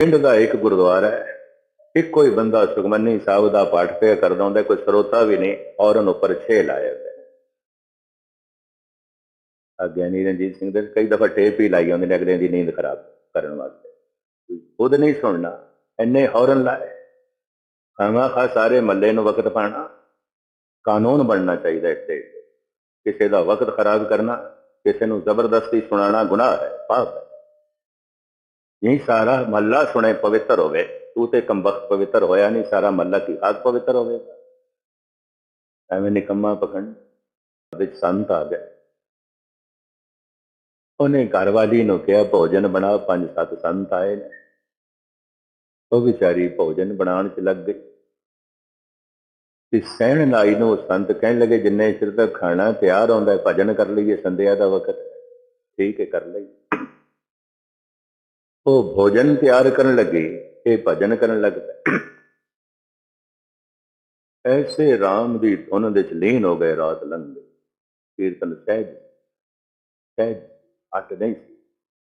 ਪਿੰਡ ਦਾ ਇੱਕ ਗੁਰਦੁਆਰਾ ਹੈ। ਇੱਕੋ ਹੀ ਬੰਦਾ ਸੁਖਮਨੀ ਸਾਹਿਬ ਦਾ ਪਾਠ ਪਿਆ ਕਰਦਾ ਹੁੰਦਾ, ਕੋਈ ਸਰੋਤਾ ਵੀ ਨਹੀਂ, ਔਰਨ ਉੱਪਰ ਛੇ ਲਾਇਆ ਹੁੰਦਾ ਆ ਗਿਆਨੀ ਰਣਜੀਤ ਸਿੰਘ ਦੇ ਕਈ ਦਫਾ ਟੇਪ ਹੀ ਲਾਈ ਹੁੰਦੇ ਨੇ, ਅਗਲੇ ਦੀ ਨੀਂਦ ਖਰਾਬ ਕਰਨ ਵਾਸਤੇ। ਖੁਦ ਨਹੀਂ ਸੁਣਨਾ, ਇੰਨੇ ਹੌਰਨ ਲਾਏ। ਖਾਮਾ ਖਾ ਸਾਰੇ ਮੱਲੇ ਨੂੰ ਵਕਤ ਪਾਣਾ ਕਾਨੂੰਨ ਬਣਨਾ ਚਾਹੀਦਾ ਇੱਥੇ। ਕਿਸੇ ਦਾ ਵਕਤ ਖਰਾਬ ਕਰਨਾ, ਕਿਸੇ ਨੂੰ ਜ਼ਬਰਦਸਤੀ ਸੁਣਾਉਣਾ ਗੁਨਾਹ ਹੈ, ਪਾਪ ਹੈ। ਇਹ ਸਾਰਾ ਮੱਲਾ ਸੁਣੇ ਪਵਿੱਤਰ ਹੋਵੇ। ਤੂੰ ਤੇ ਕੰਬਖਤ ਪਵਿੱਤਰ ਹੋਇਆ ਨਹੀਂ, ਸਾਰਾ ਮੱਲਾ ਕੀ ਆਗ ਪਵਿੱਤਰ ਹੋਵੇਗਾ ਐਵੇਂ ਨਿਕੰਮਾ ਪਖੰਡ ਵਿੱਚ ਸੰਤ ਆ ਗਿਆ ਉਹਨੇ ਘਰਵਾਲੀ ਨੂੰ ਕਿਹਾ, ਭੋਜਨ ਬਣਾ ਪੰਜ ਸੱਤ ਸੰਤ ਆਏ ਨੇ। ਉਹ ਵਿਚਾਰੀ ਭੋਜਨ ਬਣਾਉਣ ਚ ਲੱਗ ਗਈ। ਤੇ ਸਹਿਣ ਨਾਈ ਨੂੰ ਉਹ ਸੰਤ ਕਹਿਣ ਲੱਗੇ, ਜਿੰਨੇ ਚਿਰ ਤੱਕ ਖਾਣਾ ਤਿਆਰ ਹੁੰਦਾ ਭਜਨ ਕਰ ਲਈਏ ਸੰਧਿਆ ਦਾ ਵਕਤ। ਠੀਕ ਹੈ, ਕਰ ਲਈਏ। ਉਹ ਭੋਜਨ ਤਿਆਰ ਕਰਨ ਲੱਗੇ, ਇਹ ਭਜਨ ਕਰਨ ਲੱਗ ਪਏ। ਐਸੇ ਰਾਮ ਦੀ ਧੁਨ ਦੇ ਲੀਨ ਹੋ ਗਏ ਰਾਤ ਲੰਘ ਗਈ ਕੀਰਤਨ ਸਹਿਜ ਸਹਿਜ ਅੱਟ ਨਹੀਂ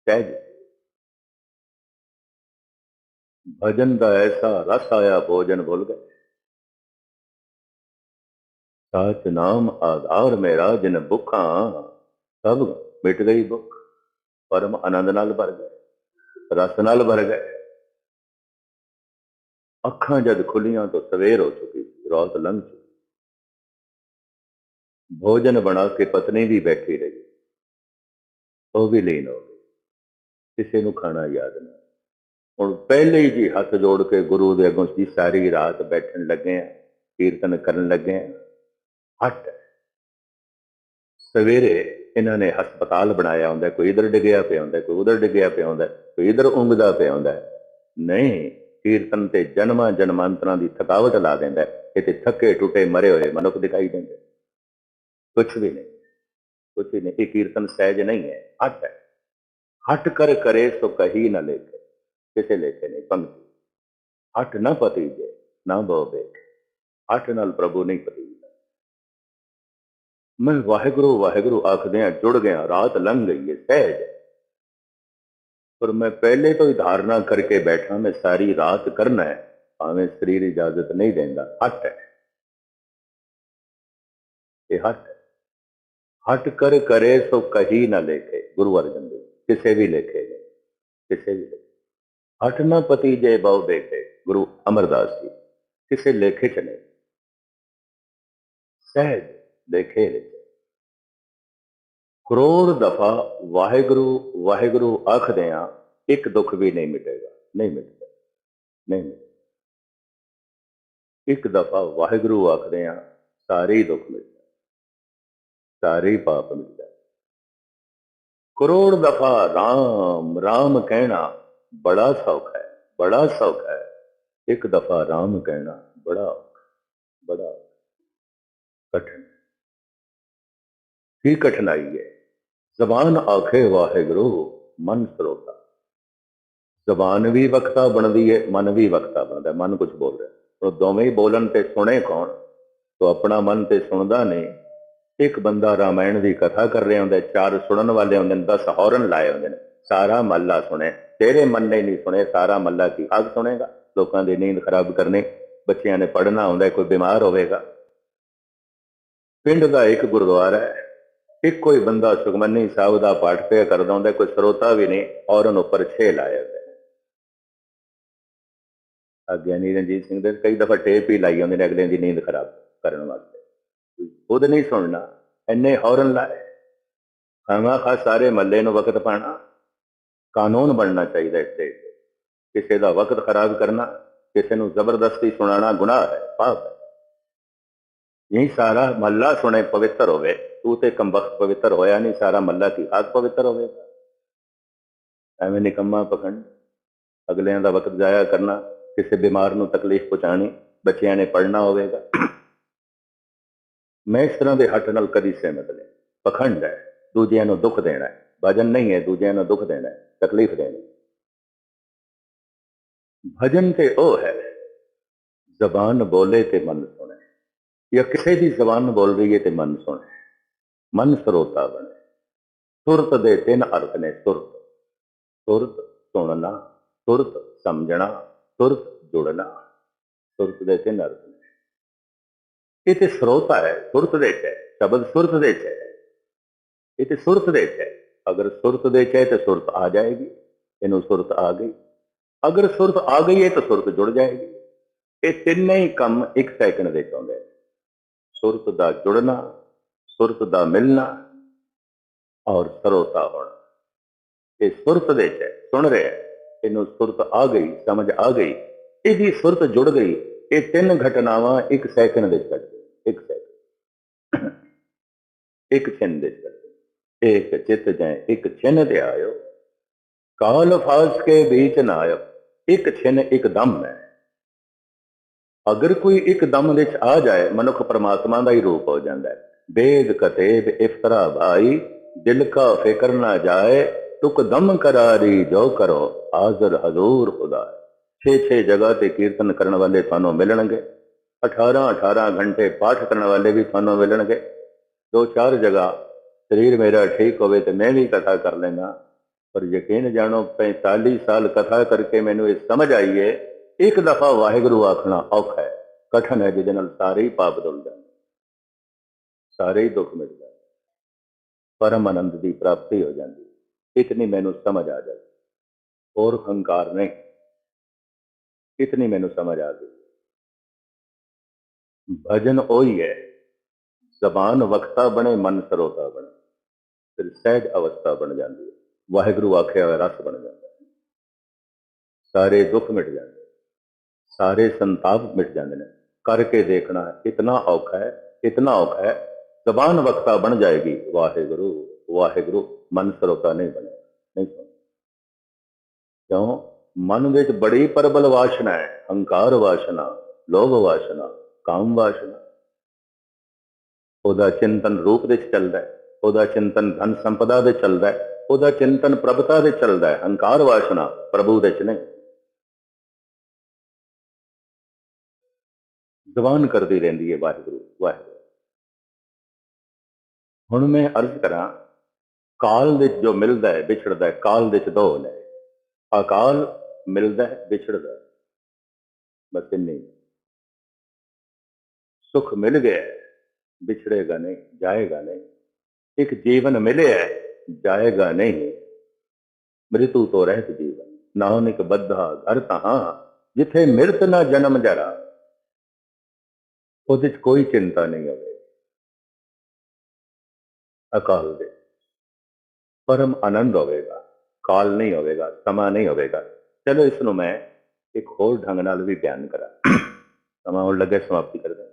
ਸਹਿਜ ਭਜਨ ਦਾ ਐਸਾ ਰਸ ਆਇਆ, ਭੋਜਨ ਭੁੱਲ ਗਏ। ਸਾਚ ਨਾਮ ਆਧਾਰ ਮੇਰਾ, ਜਿਨ ਭੁੱਖਾਂ, ਸਭ ਮਿਟ ਗਈ ਭੁੱਖ। ਪਰਮ ਆਨੰਦ ਨਾਲ ਭਰ ਗਏ। ਰਸ ਨਾਲ ਭਰ ਗਏ। ਅੱਖਾਂ ਜਦ ਖੁੱਲੀਆਂ ਤਾਂ ਸਵੇਰ ਹੋ ਚੁੱਕੀ ਸੀ, ਰਾਤ ਲੰਘ ਚੁੱਕੀ ਭੋਜਨ ਬਣਾ ਕੇ ਪਤਨੀ ਵੀ ਬੈਠੀ ਰਹੀ। ਉਹ ਵੀ ਲੀਨ ਹੋ ਗਈ। ਕਿਸੇ ਨੂੰ ਖਾਣਾ ਯਾਦ ਨਹੀਂ। ਹੁਣ ਪਹਿਲੇ ਹੀ ਜੀ ਹੱਥ ਜੋੜ ਕੇ ਗੁਰੂ ਦੇ ਅੱਗੋਂ ਸੀ ਸਾਰੀ ਰਾਤ ਬੈਠਣ ਲੱਗੇ ਆ, ਕੀਰਤਨ ਕਰਨ ਲੱਗੇ ਆ। ਹਟ। ਸਵੇਰੇ ਇਹਨਾਂ ਨੇ ਹਸਪਤਾਲ ਬਣਾਇਆ ਹੁੰਦਾ ਕੋਈ ਇਧਰ ਡਿੱਗਿਆ ਪਿਆ ਹੁੰਦਾ ਕੋਈ ਉਧਰ ਡਿੱਗਿਆ ਪਿਆ ਹੁੰਦਾ ਕੋਈ ਇਧਰ ਉਂਗਦਾ ਪਿਆ ਹੁੰਦਾ ਨਹੀਂ, ਕੀਰਤਨ ਤੇ ਜਨਮਾਂ ਜਨਮਾਂਤਰਾਂ ਦੀ ਥਕਾਵਟ ਲਾ ਦਿੰਦਾ ਹੈ। ਥੱਕੇ ਟੁੱਟੇ ਮਰੇ ਹੋਏ ਮਨੁੱਖ ਦਿਖਾਈ ਦਿੰਦੇ ਕੁਝ ਵੀ ਨਹੀਂ ਕੁਝ ਵੀ ਨਹੀਂ, ਇਹ ਕੀਰਤਨ ਸਹਿਜ ਨਹੀਂ ਹੈ, ਹਟ ਹੈ। ਹਟ ਕਰ ਕਰੇ ਸੋ ਕਹੀ ਨਾ ਲੇਖੇ, ਕਿਸੇ ਲੇਖੇ ਨਹੀਂ ਪੰਕਤੀ। ਹਟ ਨਾ ਪਤੀ ਜੇ, ਨਾ ਬੋਵੇ ਹਟ ਨਾਲ ਪ੍ਰਭੂ ਨਹੀਂ ਪਤੀ। ਮੈਂ ਵਾਹਿਗੁਰੂ ਵਾਹਿਗੁਰੂ ਆਖਦਿਆਂ ਜੁੜ ਗਿਆ, ਰਾਤ ਲੰਘ ਗਈ ਹੈ ਸਹਿਜ ਪਰ ਮੈਂ ਪਹਿਲੇ ਤੋਂ ਹੀ ਧਾਰਨਾ ਕਰਕੇ ਬੈਠਾ, ਮੈਂ ਸਾਰੀ ਰਾਤ ਕਰਨਾ ਹੈ ਭਾਵੇਂ ਸਰੀਰ ਇਜਾਜ਼ਤ ਨਹੀਂ ਦਿੰਦਾ, ਹਟ ਹੈ ਇਹ ਹਟ ਹਟ ਕਰ ਕਰੇ ਸੋ ਕਹੀ ਨਾ ਲੇਖੇ, ਗੁਰੂ ਅਰਜਨ ਦੇਵ, ਕਿਸੇ ਵੀ ਲੇਖੇ ਨੇ, ਕਿਸੇ ਵੀ ਲੇਖੇ। ਹਟ ਨਾ ਪਤੀ ਜੇ ਬਹੁ ਦੇਖੇ, ਗੁਰੂ ਅਮਰਦਾਸ ਜੀ, ਕਿਸੇ ਲੇਖੇ ਚ ਨਹੀਂ। ਸਹਿਜ ਲੇਖੇ ਵਿੱਚ ਕਰੋੜ ਦਫਾ ਵਾਹਿਗੁਰੂ ਵਾਹਿਗੁਰੂ ਆਖਦੇ ਆ ਇੱਕ ਦੁੱਖ ਵੀ ਨਹੀਂ ਮਿਟੇਗਾ ਨਹੀਂ ਮਿਟਦਾ ਨਹੀਂ ਮਿਟਦਾ। ਇੱਕ ਦਫਾ ਵਾਹਿਗੁਰੂ ਆਖਦੇ ਆ ਸਾਰੇ ਦੁੱਖ ਮਿਟਦਾ ਸਾਰੇ ਪਾਪ ਮਿਟਦਾ ਕਰੋੜ ਦਫਾ ਰਾਮ ਰਾਮ ਕਹਿਣਾ ਬੜਾ ਸੌਖਾ ਹੈ ਬੜਾ ਸੌਖਾ ਹੈ। ਇੱਕ ਦਫਾ ਰਾਮ ਕਹਿਣਾ ਬੜਾ ਔਖਾ, ਬੜਾ ਔਖਾ, ਕਠਿਨ। ਕੀ ਕਠਿਨਾਈ ਹੈ? ਜ਼ਬਾਨ ਆਖੇ ਵਾਹਿਗੁਰੂ, ਮਨ ਸਰੋਤਾ। ਜ਼ਬਾਨ ਵੀ ਵਕਤਾ ਬਣਦੀ ਹੈ, ਮਨ ਵੀ ਵਕਤਾ ਬਣਦਾ ਮਨ ਕੁਝ ਬੋਲ ਰਿਹਾ। ਉਹ ਦੋਵੇਂ ਹੀ ਬੋਲਣ ਤੇ ਸੁਣੇ ਕੌਣ? ਤੋ ਆਪਣਾ ਮਨ ਤੇ ਸੁਣਦਾ ਨਹੀਂ। ਇੱਕ ਬੰਦਾ ਰਾਮਾਇਣ ਦੀ ਕਥਾ ਕਰ ਰਿਹਾ ਹੁੰਦਾ ਚਾਰ ਸੁਣਨ ਵਾਲੇ ਹੁੰਦੇ ਨੇ 10 ਹੌਰਨ ਲਾਏ ਹੁੰਦੇ ਨੇ। ਸਾਰਾ ਮੱਲਾ ਸੁਣੇ। ਤੇਰੇ ਮਨ ਨੇ ਨਹੀਂ ਸੁਣੇ, ਸਾਰਾ ਮੱਲਾ ਕੀ ਹੱਕ ਸੁਣੇਗਾ? ਲੋਕਾਂ ਦੀ ਨੀਂਦ ਖਰਾਬ ਕਰਨੀ, ਬੱਚਿਆਂ ਨੇ ਪੜ੍ਹਨਾ ਹੁੰਦਾ ਕੋਈ ਬਿਮਾਰ ਹੋਵੇਗਾ। ਪਿੰਡ ਦਾ ਇੱਕ ਗੁਰਦੁਆਰਾ ਹੈ ਇੱਕੋ ਹੀ ਬੰਦਾ ਸੁਖਮਨੀ ਸਾਹਿਬ ਦਾ ਪਾਠ ਪਿਆ ਕਰਦਾ ਹੁੰਦਾ, ਕੋਈ ਸਰੋਤਾ ਵੀ ਨਹੀਂ ਔਰਨ ਉੱਪਰ ਛੇ ਲਾਇਆ ਹੁੰਦਾ ਹੈ। ਰਣਜੀਤ ਸਿੰਘ ਦੇ ਕਈ ਦਫਾ ਟੇਪ ਹੀ ਲਾਈ ਹੁੰਦੇ ਨੇ ਅਗਲੇ ਦੀ ਨੀਂਦ ਖਰਾਬ ਕਰਨ ਵਾਸਤੇ। ਖੁਦ ਨਹੀਂ ਸੁਣਨਾ, ਇੰਨੇ ਹੌਰਨ ਲਾਏ। ਖਾਮਾ ਖਾ ਸਾਰੇ ਮੱਲੇ ਨੂੰ ਵਕਤ ਪਾਣਾ ਕਾਨੂੰਨ ਬਣਨਾ ਚਾਹੀਦਾ ਇਸ ਤੇ ਕਿਸੇ ਦਾ ਵਕਤ ਖਰਾਬ ਕਰਨਾ, ਕਿਸੇ ਨੂੰ ਜ਼ਬਰਦਸਤੀ ਸੁਣਾਉਣਾ ਗੁਨਾਹ ਹੈ, ਪਾਪ ਹੈ। ਇਹ ਸਾਰਾ ਮੱਲਾ ਸੁਣੇ ਪਵਿੱਤਰ ਹੋਵੇ। ਤੂੰ ਤੇ ਕੰਬਖਤ ਪਵਿੱਤਰ ਹੋਇਆ ਨਹੀਂ, ਸਾਰਾ ਮੱਲਾ ਕੀ ਆਗ ਪਵਿੱਤਰ ਹੋਵੇਗਾ ਐਵੇਂ ਨਿਕੰਮਾ ਪਖੰਡ। ਅਗਲਿਆਂ ਦਾ ਵਕਤ ਜ਼ਾਇਆ ਕਰਨਾ, ਕਿਸੇ ਬਿਮਾਰ ਨੂੰ ਤਕਲੀਫ ਪਹੁੰਚਾਣੀ ਬੱਚਿਆਂ ਨੇ ਪੜ੍ਹਨਾ ਹੋਵੇਗਾ। ਮੈਂ ਇਸ ਤਰ੍ਹਾਂ ਦੇ ਹੱਟ ਨਾਲ ਕਦੀ ਸਹਿਮਤ ਨਹੀਂ। ਪਖੰਡ ਹੈ, ਦੂਜਿਆਂ ਨੂੰ ਦੁੱਖ ਦੇਣਾ ਹੈ। ਭਜਨ ਨਹੀਂ ਹੈ, ਦੂਜਿਆਂ ਨੂੰ ਦੁੱਖ ਦੇਣਾ ਹੈ, ਤਕਲੀਫ ਦੇਣੀ। ਭਜਨ ਤੇ ਉਹ ਹੈ, ਜ਼ਬਾਨ ਬੋਲੇ ਤੇ ਮਨ ਸੁਣੇ। ਜਾਂ ਕਿਸੇ ਦੀ ਜ਼ਬਾਨ ਬੋਲ ਰਹੀ ਹੈ ਤੇ ਮਨ ਸੁਣੇ। ਮਨ ਸਰੋਤਾ ਬਣੇ। ਸੁਰਤ ਦੇ ਤਿੰਨ ਅਰਥ ਨੇ ਸੁਰਤ। ਸੁਰਤ ਸੁਣਨਾ, ਸੁਰਤ ਸਮਝਣਾ, ਸੁਰਤ ਜੁੜਨਾ। ਸੁਰਤ ਦੇ ਤਿੰਨ ਅਰਥ ਨੇ। ਇਹ ਤੇ ਸਰੋਤਾ ਹੈ, ਸੁਰਤ ਦੇ ਚ, ਸ਼ਬਦ ਸੁਰਤ ਦੇ ਚ। ਇਹ ਤੇ ਸੁਰਤ ਦੇ ਚ। ਅਗਰ ਸੁਰਤ ਦੇ ਚ ਤੇ ਸੁਰਤ ਆ ਜਾਏਗੀ, ਇਹਨੂੰ ਸੁਰਤ ਆ ਗਈ। ਅਗਰ ਸੁਰਤ ਆ ਗਈ ਹੈ ਤਾਂ ਸੁਰਤ ਜੁੜ ਜਾਏਗੀ। ਇਹ ਤਿੰਨੇ ਹੀ ਕੰਮ ਇੱਕ ਸੈਕਿੰਡ ਦੇ ਚ ਆਉਂਦੇ ਨੇ। ਸੁਰਤ ਦਾ ਜੁੜਨਾ ਸੁਰਤ ਦਾ ਮਿਲਣਾ ਔਰ ਸਰੋਤਾ ਹੋਣਾ। ਇਹ ਸੁਰਤ ਦੇ ਚ ਸੁਣ ਰਿਹਾ, ਇਹਨੂੰ ਸੁਰਤ ਆ ਗਈ, ਸਮਝ ਆ ਗਈ, ਇਹਦੀ ਸੁਰਤ ਜੁੜ ਗਈ, ਇਹ ਤਿੰਨ ਘਟਨਾਵਾਂ ਇੱਕ ਸੈਕਿੰਡ ਦੇ ਚ ਇੱਕ ਸੈਕਿੰਡ। ਇੱਕ ਛਿਨ ਦੇ ਚ ਇੱਕ ਚਿਤ ਜੈ ਇੱਕ ਛਿਨ ਤੇ ਆਇਓ। ਕਾਲ ਫਾਸ ਕੇ ਵਿੱਚ ਨਾ ਆਇਓ। ਇੱਕ ਛਿਨ ਇੱਕ ਦਮ ਹੈ। ਅਗਰ ਕੋਈ ਇੱਕ ਦਮ ਵਿੱਚ ਆ ਜਾਏ, ਮਨੁੱਖ ਪਰਮਾਤਮਾ ਦਾ ਹੀ ਰੂਪ ਹੋ ਜਾਂਦਾ ਹੈ। ਬੇਦ ਕਤੇਬ ਇਫਤਰਾ ਭਾਈ ਦਿਲ ਕਾ ਫਿਕਰ ਨਾ ਜਾਏ, ਤੁਕ ਦਮ ਕਰਾਰੀ ਜੋ ਕਰੋ, ਹਾਜ਼ਰ ਹਜ਼ੂਰ ਖੁਦਾ ਛੇ ਛੇ ਜਗ੍ਹਾ ਤੇ ਕੀਰਤਨ ਕਰਨ ਵਾਲੇ ਤੁਹਾਨੂੰ ਮਿਲਣਗੇ। 18 18 ਘੰਟੇ ਪਾਠ ਕਰਨ ਵਾਲੇ ਵੀ ਤੁਹਾਨੂੰ ਮਿਲਣਗੇ। ਦੋ ਚਾਰ ਜਗ੍ਹਾ, ਸਰੀਰ ਮੇਰਾ ਠੀਕ ਹੋਵੇ ਤੇ ਮੈਂ ਵੀ ਕਥਾ ਕਰ ਲੈਣਾ ਪਰ ਯਕੀਨ ਜਾਣੋ 45 ਸਾਲ ਕਥਾ ਕਰਕੇ ਮੈਨੂੰ ਇਹ ਸਮਝ ਆਈ ਹੈ ਇੱਕ ਦਫਾ ਵਾਹਿਗੁਰੂ ਆਖਣਾ ਔਖਾ ਹੈ। ਕਠਨ ਹੈ ਜਿਹਦੇ ਨਾਲ ਸਾਰੇ ਹੀ ਪਾਪ ਧੁਲ ਜਾਂਦੇ ਸਾਰੇ ਹੀ ਦੁੱਖ ਮਿਟ ਜਾਂਦੇ ਪਰਮ ਆਨੰਦ ਦੀ ਪ੍ਰਾਪਤੀ ਹੋ ਜਾਂਦੀ ਇਤਨੀ ਮੈਨੂੰ ਸਮਝ ਆ ਜਾਏ ਹੋਰ ਹੰਕਾਰ ਨਹੀਂ। ਇਤਨੀ ਮੈਨੂੰ ਸਮਝ ਆ ਗਈ। ਭਜਨ ਉਹੀ ਹੈ। ਜ਼ਬਾਨ ਵਕਤਾ ਬਣੇ, ਮਨ ਸਰੋਤਾ ਬਣੇ। ਫਿਰ ਸਹਿਜ ਅਵਸਥਾ ਬਣ ਜਾਂਦੀ ਹੈ। ਵਾਹਿਗੁਰੂ ਆਖਿਆ ਹੋਇਆ ਰਸ ਬਣ ਜਾਂਦਾ ਹੈ। ਸਾਰੇ ਦੁੱਖ ਮਿਟ ਜਾਂਦੇ ਸਾਰੇ ਸੰਤਾਪ ਮਿਟ ਜਾਂਦੇ ਨੇ। ਕਰਕੇ ਦੇਖਣਾ ਇਤਨਾ ਔਖਾ ਹੈ, ਇਤਨਾ ਔਖਾ ਹੈ। ਜ਼ਬਾਨ ਵਕਤਾ ਬਣ ਜਾਏਗੀ। ਵਾਹਿਗੁਰੂ ਵਾਹਿਗੁਰੂ, ਮਨ ਸਰੋਤਾ ਨਹੀਂ ਬਣੇ ਨਹੀਂ ਕਿਉਂ? ਮਨ ਵਿੱਚ ਬੜੀ ਪ੍ਰਬਲ ਵਾਸ਼ਨਾ ਹੈ। ਹੰਕਾਰ ਵਾਸ਼ਨਾ, ਲੋਭ ਵਾਸ਼ਨਾ, ਕਾਮ ਵਾਸ਼ਨਾ। ਉਹਦਾ ਚਿੰਤਨ ਰੂਪ ਦੇ ਚੱਲਦਾ ਹੈ। ਉਹਦਾ ਚਿੰਤਨ ਧਨ ਸੰਪਦਾ ਦੇ ਚੱਲਦਾ ਹੈ। ਉਹਦਾ ਚਿੰਤਨ ਪ੍ਰਭਤਾ ਦੇ ਚੱਲਦਾ ਹੈ। ਹੰਕਾਰ ਵਾਸ਼ਨਾ ਪ੍ਰਭੂ ਦੇ ਚ ਨਹੀਂ। ਜ਼ਬਾਨ ਕਰਦੀ ਰਹਿੰਦੀ ਹੈ ਵਾਹਿਗੁਰੂ ਵਾਹਿਗੁਰੂ। ਹੁਣ ਮੈਂ ਅਰਜ਼ ਕਰਾਂ, ਕਾਲ ਵਿੱਚ ਜੋ ਮਿਲਦਾ ਹੈ, ਵਿਛੜਦਾ ਹੈ, ਕਾਲ ਵਿੱਚ ਦੋ ਨੇ ਅਕਾਲ ਮਿਲਦਾ ਹੈ, ਵਿਛੜਦਾ ਬਸ ਇੰਨੀ ਸੁਖ ਮਿਲ ਗਿਆ ਵਿਛੜੇਗਾ ਨਹੀਂ, ਜਾਏਗਾ ਨਹੀਂ। ਇੱਕ ਜੀਵਨ ਮਿਲਿਆ ਜਾਏਗਾ ਨਹੀਂ। ਮ੍ਰਿਤੂ ਤੋਂ ਰਹਿਤ ਜੀਵਨ, ਨਾਨਕ ਬੱਧਾ ਘਰ ਤਹਾਂ, ਜਿੱਥੇ ਮਿਰਤ ਨਾ ਜਨਮ ਜਰਾ। ਉਹਦੇ 'ਚ ਕੋਈ ਚਿੰਤਾ ਨਹੀਂ ਹੋਵੇ। ਅਕਾਲ ਦੇ। ਪਰਮ ਆਨੰਦ ਹੋਵੇਗਾ, ਕਾਲ ਨਹੀਂ ਹੋਵੇਗਾ, ਸਮਾਂ ਨਹੀਂ ਹੋਵੇਗਾ। ਚਲੋ ਇਸ ਨੂੰ ਮੈਂ ਇੱਕ ਹੋਰ ਢੰਗ ਨਾਲ ਵੀ ਬਿਆਨ ਕਰਾਂ। ਸਮਾਂ ਹੁਣ ਲੱਗੇ, ਸਮਾਪਤੀ ਕਰਦੇ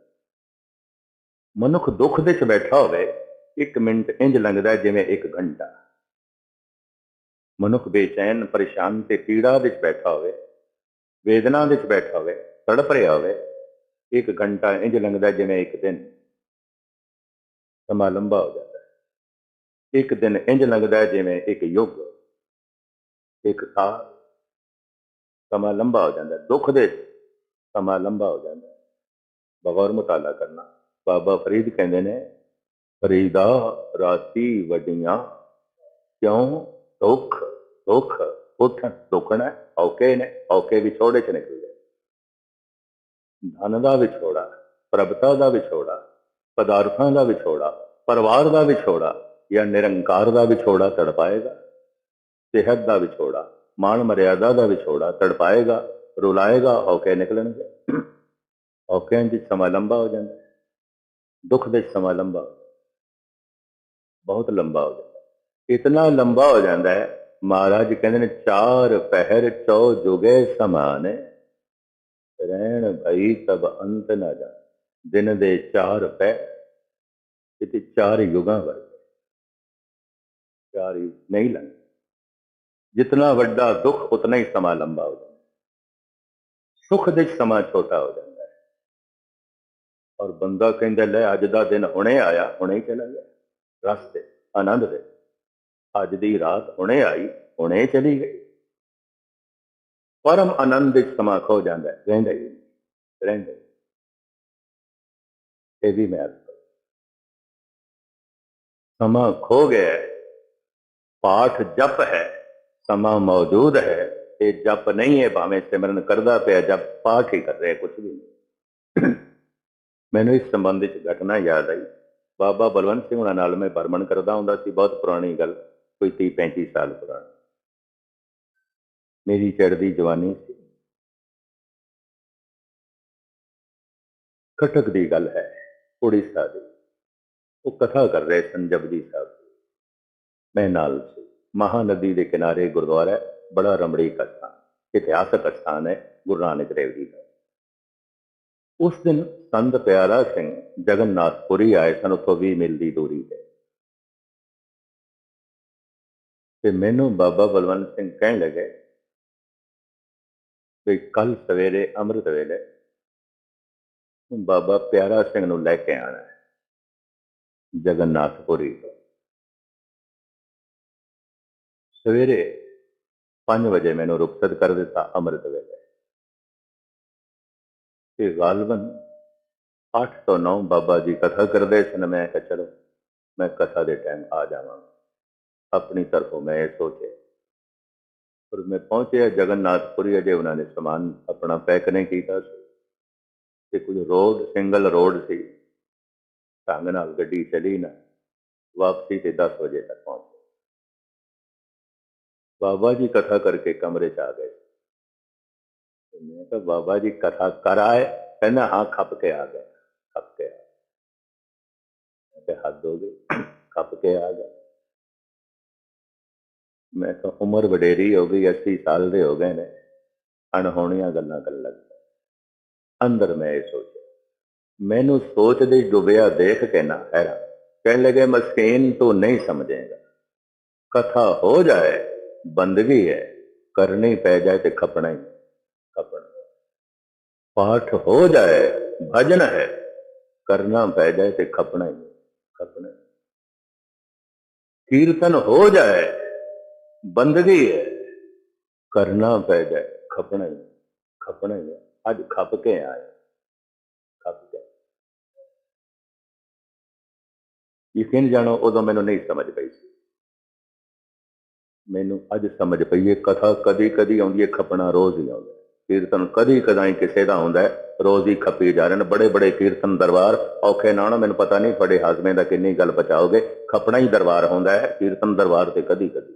ਮਨੁੱਖ ਦੁੱਖ ਦੇ ਚ ਬੈਠਾ ਹੋਵੇ, ਇੱਕ ਮਿੰਟ ਇੰਜ ਲੰਘਦਾ ਜਿਵੇਂ ਇੱਕ ਘੰਟਾ। ਮਨੁੱਖ ਬੇਚੈਨ, ਪਰੇਸ਼ਾਨ ਤੇ ਪੀੜਾ ਵਿੱਚ ਬੈਠਾ ਹੋਵੇ, ਵੇਦਨਾ ਵਿੱਚ ਬੈਠਾ ਹੋਵੇ, ਤੜਪ ਰਿਹਾ ਹੋਵੇ, ਇੱਕ ਘੰਟਾ ਇੰਜ ਲੰਘਦਾ ਜਿਵੇਂ ਇੱਕ ਦਿਨ। ਸਮਾਂ ਲੰਬਾ ਹੋ ਜਾਂਦਾ ਇੱਕ ਦਿਨ ਇੰਜ ਲੰਘਦਾ ਹੈ ਜਿਵੇਂ ਇੱਕ ਯੁੱਗ, ਇੱਕ ਸਾਲ ਸਮਾਂ ਲੰਬਾ ਹੋ ਜਾਂਦਾ, ਦੁੱਖ ਦੇ ਸਮਾਂ ਲੰਬਾ ਹੋ ਜਾਂਦਾ। ਬਗੌਰ ਮੁਤਾਲਾ ਕਰਨਾ। ਬਾਬਾ ਫਰੀਦ ਕਹਿੰਦੇ ਨੇ, ਫਰੀਦਾ ਰਾਤੀ ਵੱਡੀਆਂ, ਕਿਉਂ ਦੁੱਖ ਦੁੱਖ ਉੱਠ ਦੁੱਖਣਾ ਔਕੇ ਨੇ, ਔਕੇ ਵਿਛੋੜੇ ਚ ਨਿਕਲਦੇ ਧਨ ਦਾ ਵਿਛੋੜਾ ਪ੍ਰਭਤਾ ਦਾ ਵਿਛੋੜਾ ਪਦਾਰਥਾਂ ਦਾ ਵਿਛੋੜਾ ਪਰਿਵਾਰ ਦਾ ਵਿਛੋੜਾ ਜਾਂ ਨਿਰੰਕਾਰ ਦਾ ਵਿਛੋੜਾ ਤੜਪਾਏਗਾ, ਸਿਹਤ ਦਾ ਵਿਛੋੜਾ, ਮਾਣ ਮਰਿਆਦਾ ਦਾ ਵਿਛੋੜਾ ਤੜਪਾਏਗਾ, ਰੁਲਾਏਗਾ, ਔਕੇ ਨਿਕਲਣਗੇ। ਔਕਿਆਂ ਦੀ ਸਮਾਂ ਲੰਬਾ ਹੋ ਜਾਂਦਾ, ਦੁੱਖ ਦੇ ਸਮਾਂ ਲੰਬਾ ਬਹੁਤ ਲੰਬਾ ਹੋ ਜਾਂਦਾ। ਇਤਨਾ ਲੰਬਾ ਹੋ ਜਾਂਦਾ ਹੈ, ਮਹਾਰਾਜ ਕਹਿੰਦੇ ਨੇ, ਚਾਰ ਪਹਿਰ ਚੌ ਜੁਗੇ ਸਮਾਨ ਰਹਿਣ ਭਈ ਤਬ ਅੰਤ ਨਾ ਜਾ ਦਿਨ ਦੇ ਚਾਰ ਪਹਿਰ ਕਿਤੇ ਚਾਰ ਯੁਗਾਂ ਵਰਗੇ। ਚਾਰ ਯੁਗ ਨਹੀਂ ਲੰਘ ਜਿਤਨਾ ਵੱਡਾ ਦੁੱਖ ਉਤਨਾ ਹੀ ਸਮਾਂ ਲੰਬਾ ਹੋ ਜਾਂਦਾ ਹੈ। ਸੁਖ ਦੇ ਸਮਾਂ ਛੋਟਾ ਹੋ ਜਾਂਦਾ ਹੈ। ਔਰ ਬੰਦਾ ਕਹਿੰਦਾ ਲੈ ਅੱਜ ਦਾ ਦਿਨ ਹੁਣੇ ਆਇਆ ਹੁਣੇ ਚਲਾ ਗਿਆ। ਰਸਤੇ ਆਨੰਦ ਦੇ। ਅੱਜ ਦੀ ਰਾਤ ਹੁਣੇ ਆਈ ਹੁਣੇ ਚਲੀ ਗਈ। ਪਰਮ ਆਨੰਦ ਵਿੱਚ ਸਮਾਂ ਖੋ ਜਾਂਦਾ ਹੈ। ਰਹਿੰਦਾ ਹੀ ਨਹੀਂ, ਰਹਿੰਦਾ ਇਹ ਵੀ ਮੈਂ ਸਮਾਂ ਖੋ ਗਿਆ ਹੈ। ਪਾਠ ਜਪ ਹੈ, ਸਮਾਂ ਮੌਜੂਦ ਹੈ ਇਹ ਜਪ ਨਹੀਂ ਹੈ, ਭਾਵੇਂ ਸਿਮਰਨ ਕਰਦਾ ਪਿਆ, ਜਪ ਪਾਠ ਹੀ ਕਰ ਰਿਹਾ ਕੁਝ ਵੀ ਨਹੀਂ। ਮੈਨੂੰ ਇਸ ਸੰਬੰਧ ਵਿੱਚ ਘਟਨਾ ਯਾਦ ਆਈ। ਬਾਬਾ ਬਲਵੰਤ ਸਿੰਘ ਉਹਨਾਂ ਨਾਲ ਮੈਂ ਭਰਮਣ ਕਰਦਾ ਹੁੰਦਾ ਸੀ, ਬਹੁਤ ਪੁਰਾਣੀ ਗੱਲ, ਕੋਈ 30 35 ਸਾਲ ਪੁਰਾਣੀ। ਮੇਰੀ ਚੜ੍ਹਦੀ ਜਵਾਨੀ ਸੀ। ਕਟਕ ਦੀ ਗੱਲ ਹੈ, ਉੜੀਸਾ ਦੀ। ਉਹ ਕਥਾ ਕਰ ਰਹੇ ਸਨ ਜਪਜੀ ਸਾਹਿਬ ਦੀ। ਮੈਂ ਨਾਲ ਸੀ ਮਹਾਨਦੀ ਦੇ ਕਿਨਾਰੇ ਗੁਰਦੁਆਰਾ ਹੈ, ਬੜਾ ਰਮੜੀ ਦਾ ਸਥਾਨ ਇਤਿਹਾਸਕ ਸਥਾਨ ਹੈ ਗੁਰੂ ਨਾਨਕ ਦੇਵ ਜੀ ਦਾ ਉਸ ਦਿਨ ਸੰਤ ਪਿਆਰਾ ਸਿੰਘ ਜਗਨਨਾਥਪੁਰੀ ਆਏ ਸਨ ਉੱਥੋਂ 20 ਮੀਲ ਦੀ ਦੂਰੀ ਤੇ ਤੇ ਮੈਨੂੰ ਬਾਬਾ ਬਲਵੰਤ ਸਿੰਘ ਕਹਿਣ ਲੱਗੇ ਵੀ ਕੱਲ ਸਵੇਰੇ ਅੰਮ੍ਰਿਤ ਵੇਲੇ ਬਾਬਾ ਪਿਆਰਾ ਸਿੰਘ ਨੂੰ ਲੈ ਕੇ ਆਣਾ ਹੈ ਜਗਨਨਾਥਪੁਰੀ ਤੋਂ ਸਵੇਰੇ 5 ਵਜੇ ਮੈਨੂੰ ਰੁਖਸਤ ਕਰ ਦਿੱਤਾ ਅੰਮ੍ਰਿਤ ਵੇਲੇ। ਤੇ ਗਾਲਬਨ 8 ਤੋਂ 9 ਬਾਬਾ ਜੀ ਕਥਾ ਕਰਦੇ ਸਨ। ਮੈਂ ਕਿਹਾ, ਚਲੋ, ਮੈਂ ਕਥਾ ਦੇ ਟਾਈਮ ਆ ਜਾਵਾਂਗਾ ਆਪਣੀ ਤਰਫੋਂ ਮੈਂ ਇਹ ਸੋਚਿਆ। ਪਰ ਮੈਂ ਪਹੁੰਚਿਆ ਜਗਨਨਾਥਪੁਰੀ। ਅਜੇ ਉਹਨਾਂ ਨੇ ਸਮਾਨ ਆਪਣਾ ਪੈਕ ਨਹੀਂ ਕੀਤਾ ਸੀ। ਤੇ ਕੁਝ ਰੋਡ, ਸਿੰਗਲ ਰੋਡ ਸੀ। ਢੰਗ ਨਾਲ ਗੱਡੀ ਚਲੀ ਨਾ। ਵਾਪਸੀ ਤੇ 10 ਵਜੇ ਤੱਕ ਪਹੁੰਚੇ। ਬਾਬਾ ਜੀ ਕਥਾ ਕਰਕੇ ਕਮਰੇ 'ਚ ਆ ਗਏ। ਮੈਂ ਕਿਹਾ, ਬਾਬਾ ਜੀ ਕਥਾ ਕਰਾਏ ਕਹਿੰਦਾ, ਹਾਂ, ਖੱਪ ਕੇ ਆ ਗਏ, ਖੱਪ ਕੇ ਆ ਗਏ। ਹੱਦ ਹੋ ਗਈ, ਖੱਪ ਕੇ ਆ ਗਏ। ਮੈਂ ਕਿਹਾ, ਉਮਰ ਵਡੇਰੀ ਹੋ ਗਈ 80 ਸਾਲ ਦੇ ਹੋ ਗਏ ਨੇ, ਅਣਹੋਣੀਆਂ ਗੱਲਾਂ ਕਰਨ ਲੱਗ ਅੰਦਰ ਮੈਂ ਇਹ ਸੋਚਿਆ, ਮੈਨੂੰ ਸੋਚਦੇ ਡੁੱਬਿਆ ਦੇਖ ਕੇ ਨਾ ਹੈਰਾਨ, ਕਹਿਣ ਲੱਗੇ, ਮਸਕੀਨ ਤੂੰ ਨਹੀਂ ਸਮਝੇਗਾ। ਕਥਾ ਹੋ ਜਾਏ ਬੰਦਗੀ ਹੈ, ਕਰਨੀ ਪੈ ਜਾਏ ਤੇ ਖਪਣਾ ਹੀ, ਖਪਣਾ। ਪਾਠ ਹੋ ਜਾਏ, ਭਜਨ ਹੈ, ਕਰਨਾ ਪੈ ਜਾਏ ਤੇ ਖਪਣਾ ਹੀ, ਖਪਣਾ ਕੀਰਤਨ ਹੋ ਜਾਏ, ਬੰਦਗੀ ਹੈ, ਕਰਨਾ ਪੈ ਜਾਏ, ਖਪਣਾ ਹੀ ਖਪਣਾ ਹੀ। ਅੱਜ ਖਪ ਕੇ ਆਏ, ਖਪ ਕੇ ਯਕੀਨ ਜਾਣੋ, ਉਦੋਂ ਮੈਨੂੰ ਨਹੀਂ ਸਮਝ ਪਈ ਸੀ। ਮੈਨੂੰ ਅੱਜ ਸਮਝ ਪਈ ਹੈ ਕਥਾ ਕਦੀ ਕਦੀ ਆਉਂਦੀ ਹੈ ਖਪਣਾ ਰੋਜ਼ ਹੀ ਆਉਂਦਾ। ਕੀਰਤਨ ਕਦੀ ਕਦਾਈ ਕਿਸੇ ਦਾ ਹੁੰਦਾ ਹੈ, ਰੋਜ਼ ਹੀ ਖੱਪੀ ਜਾ ਰਹੇ ਨੇ। ਬੜੇ ਬੜੇ ਕੀਰਤਨ ਦਰਬਾਰ ਔਖੇ ਨਾ ਹੋਣ ਮੈਨੂੰ ਪਤਾ ਨਹੀਂ ਫੜੇ ਹਾਜ਼ਮੇ ਦਾ ਕਿੰਨੀ ਗੱਲ ਬਚਾਓਗੇ। ਖਪਣਾ ਹੀ ਦਰਬਾਰ ਹੁੰਦਾ ਹੈ ਕੀਰਤਨ ਦਰਬਾਰ ਤੇ ਕਦੀ ਕਦੀ।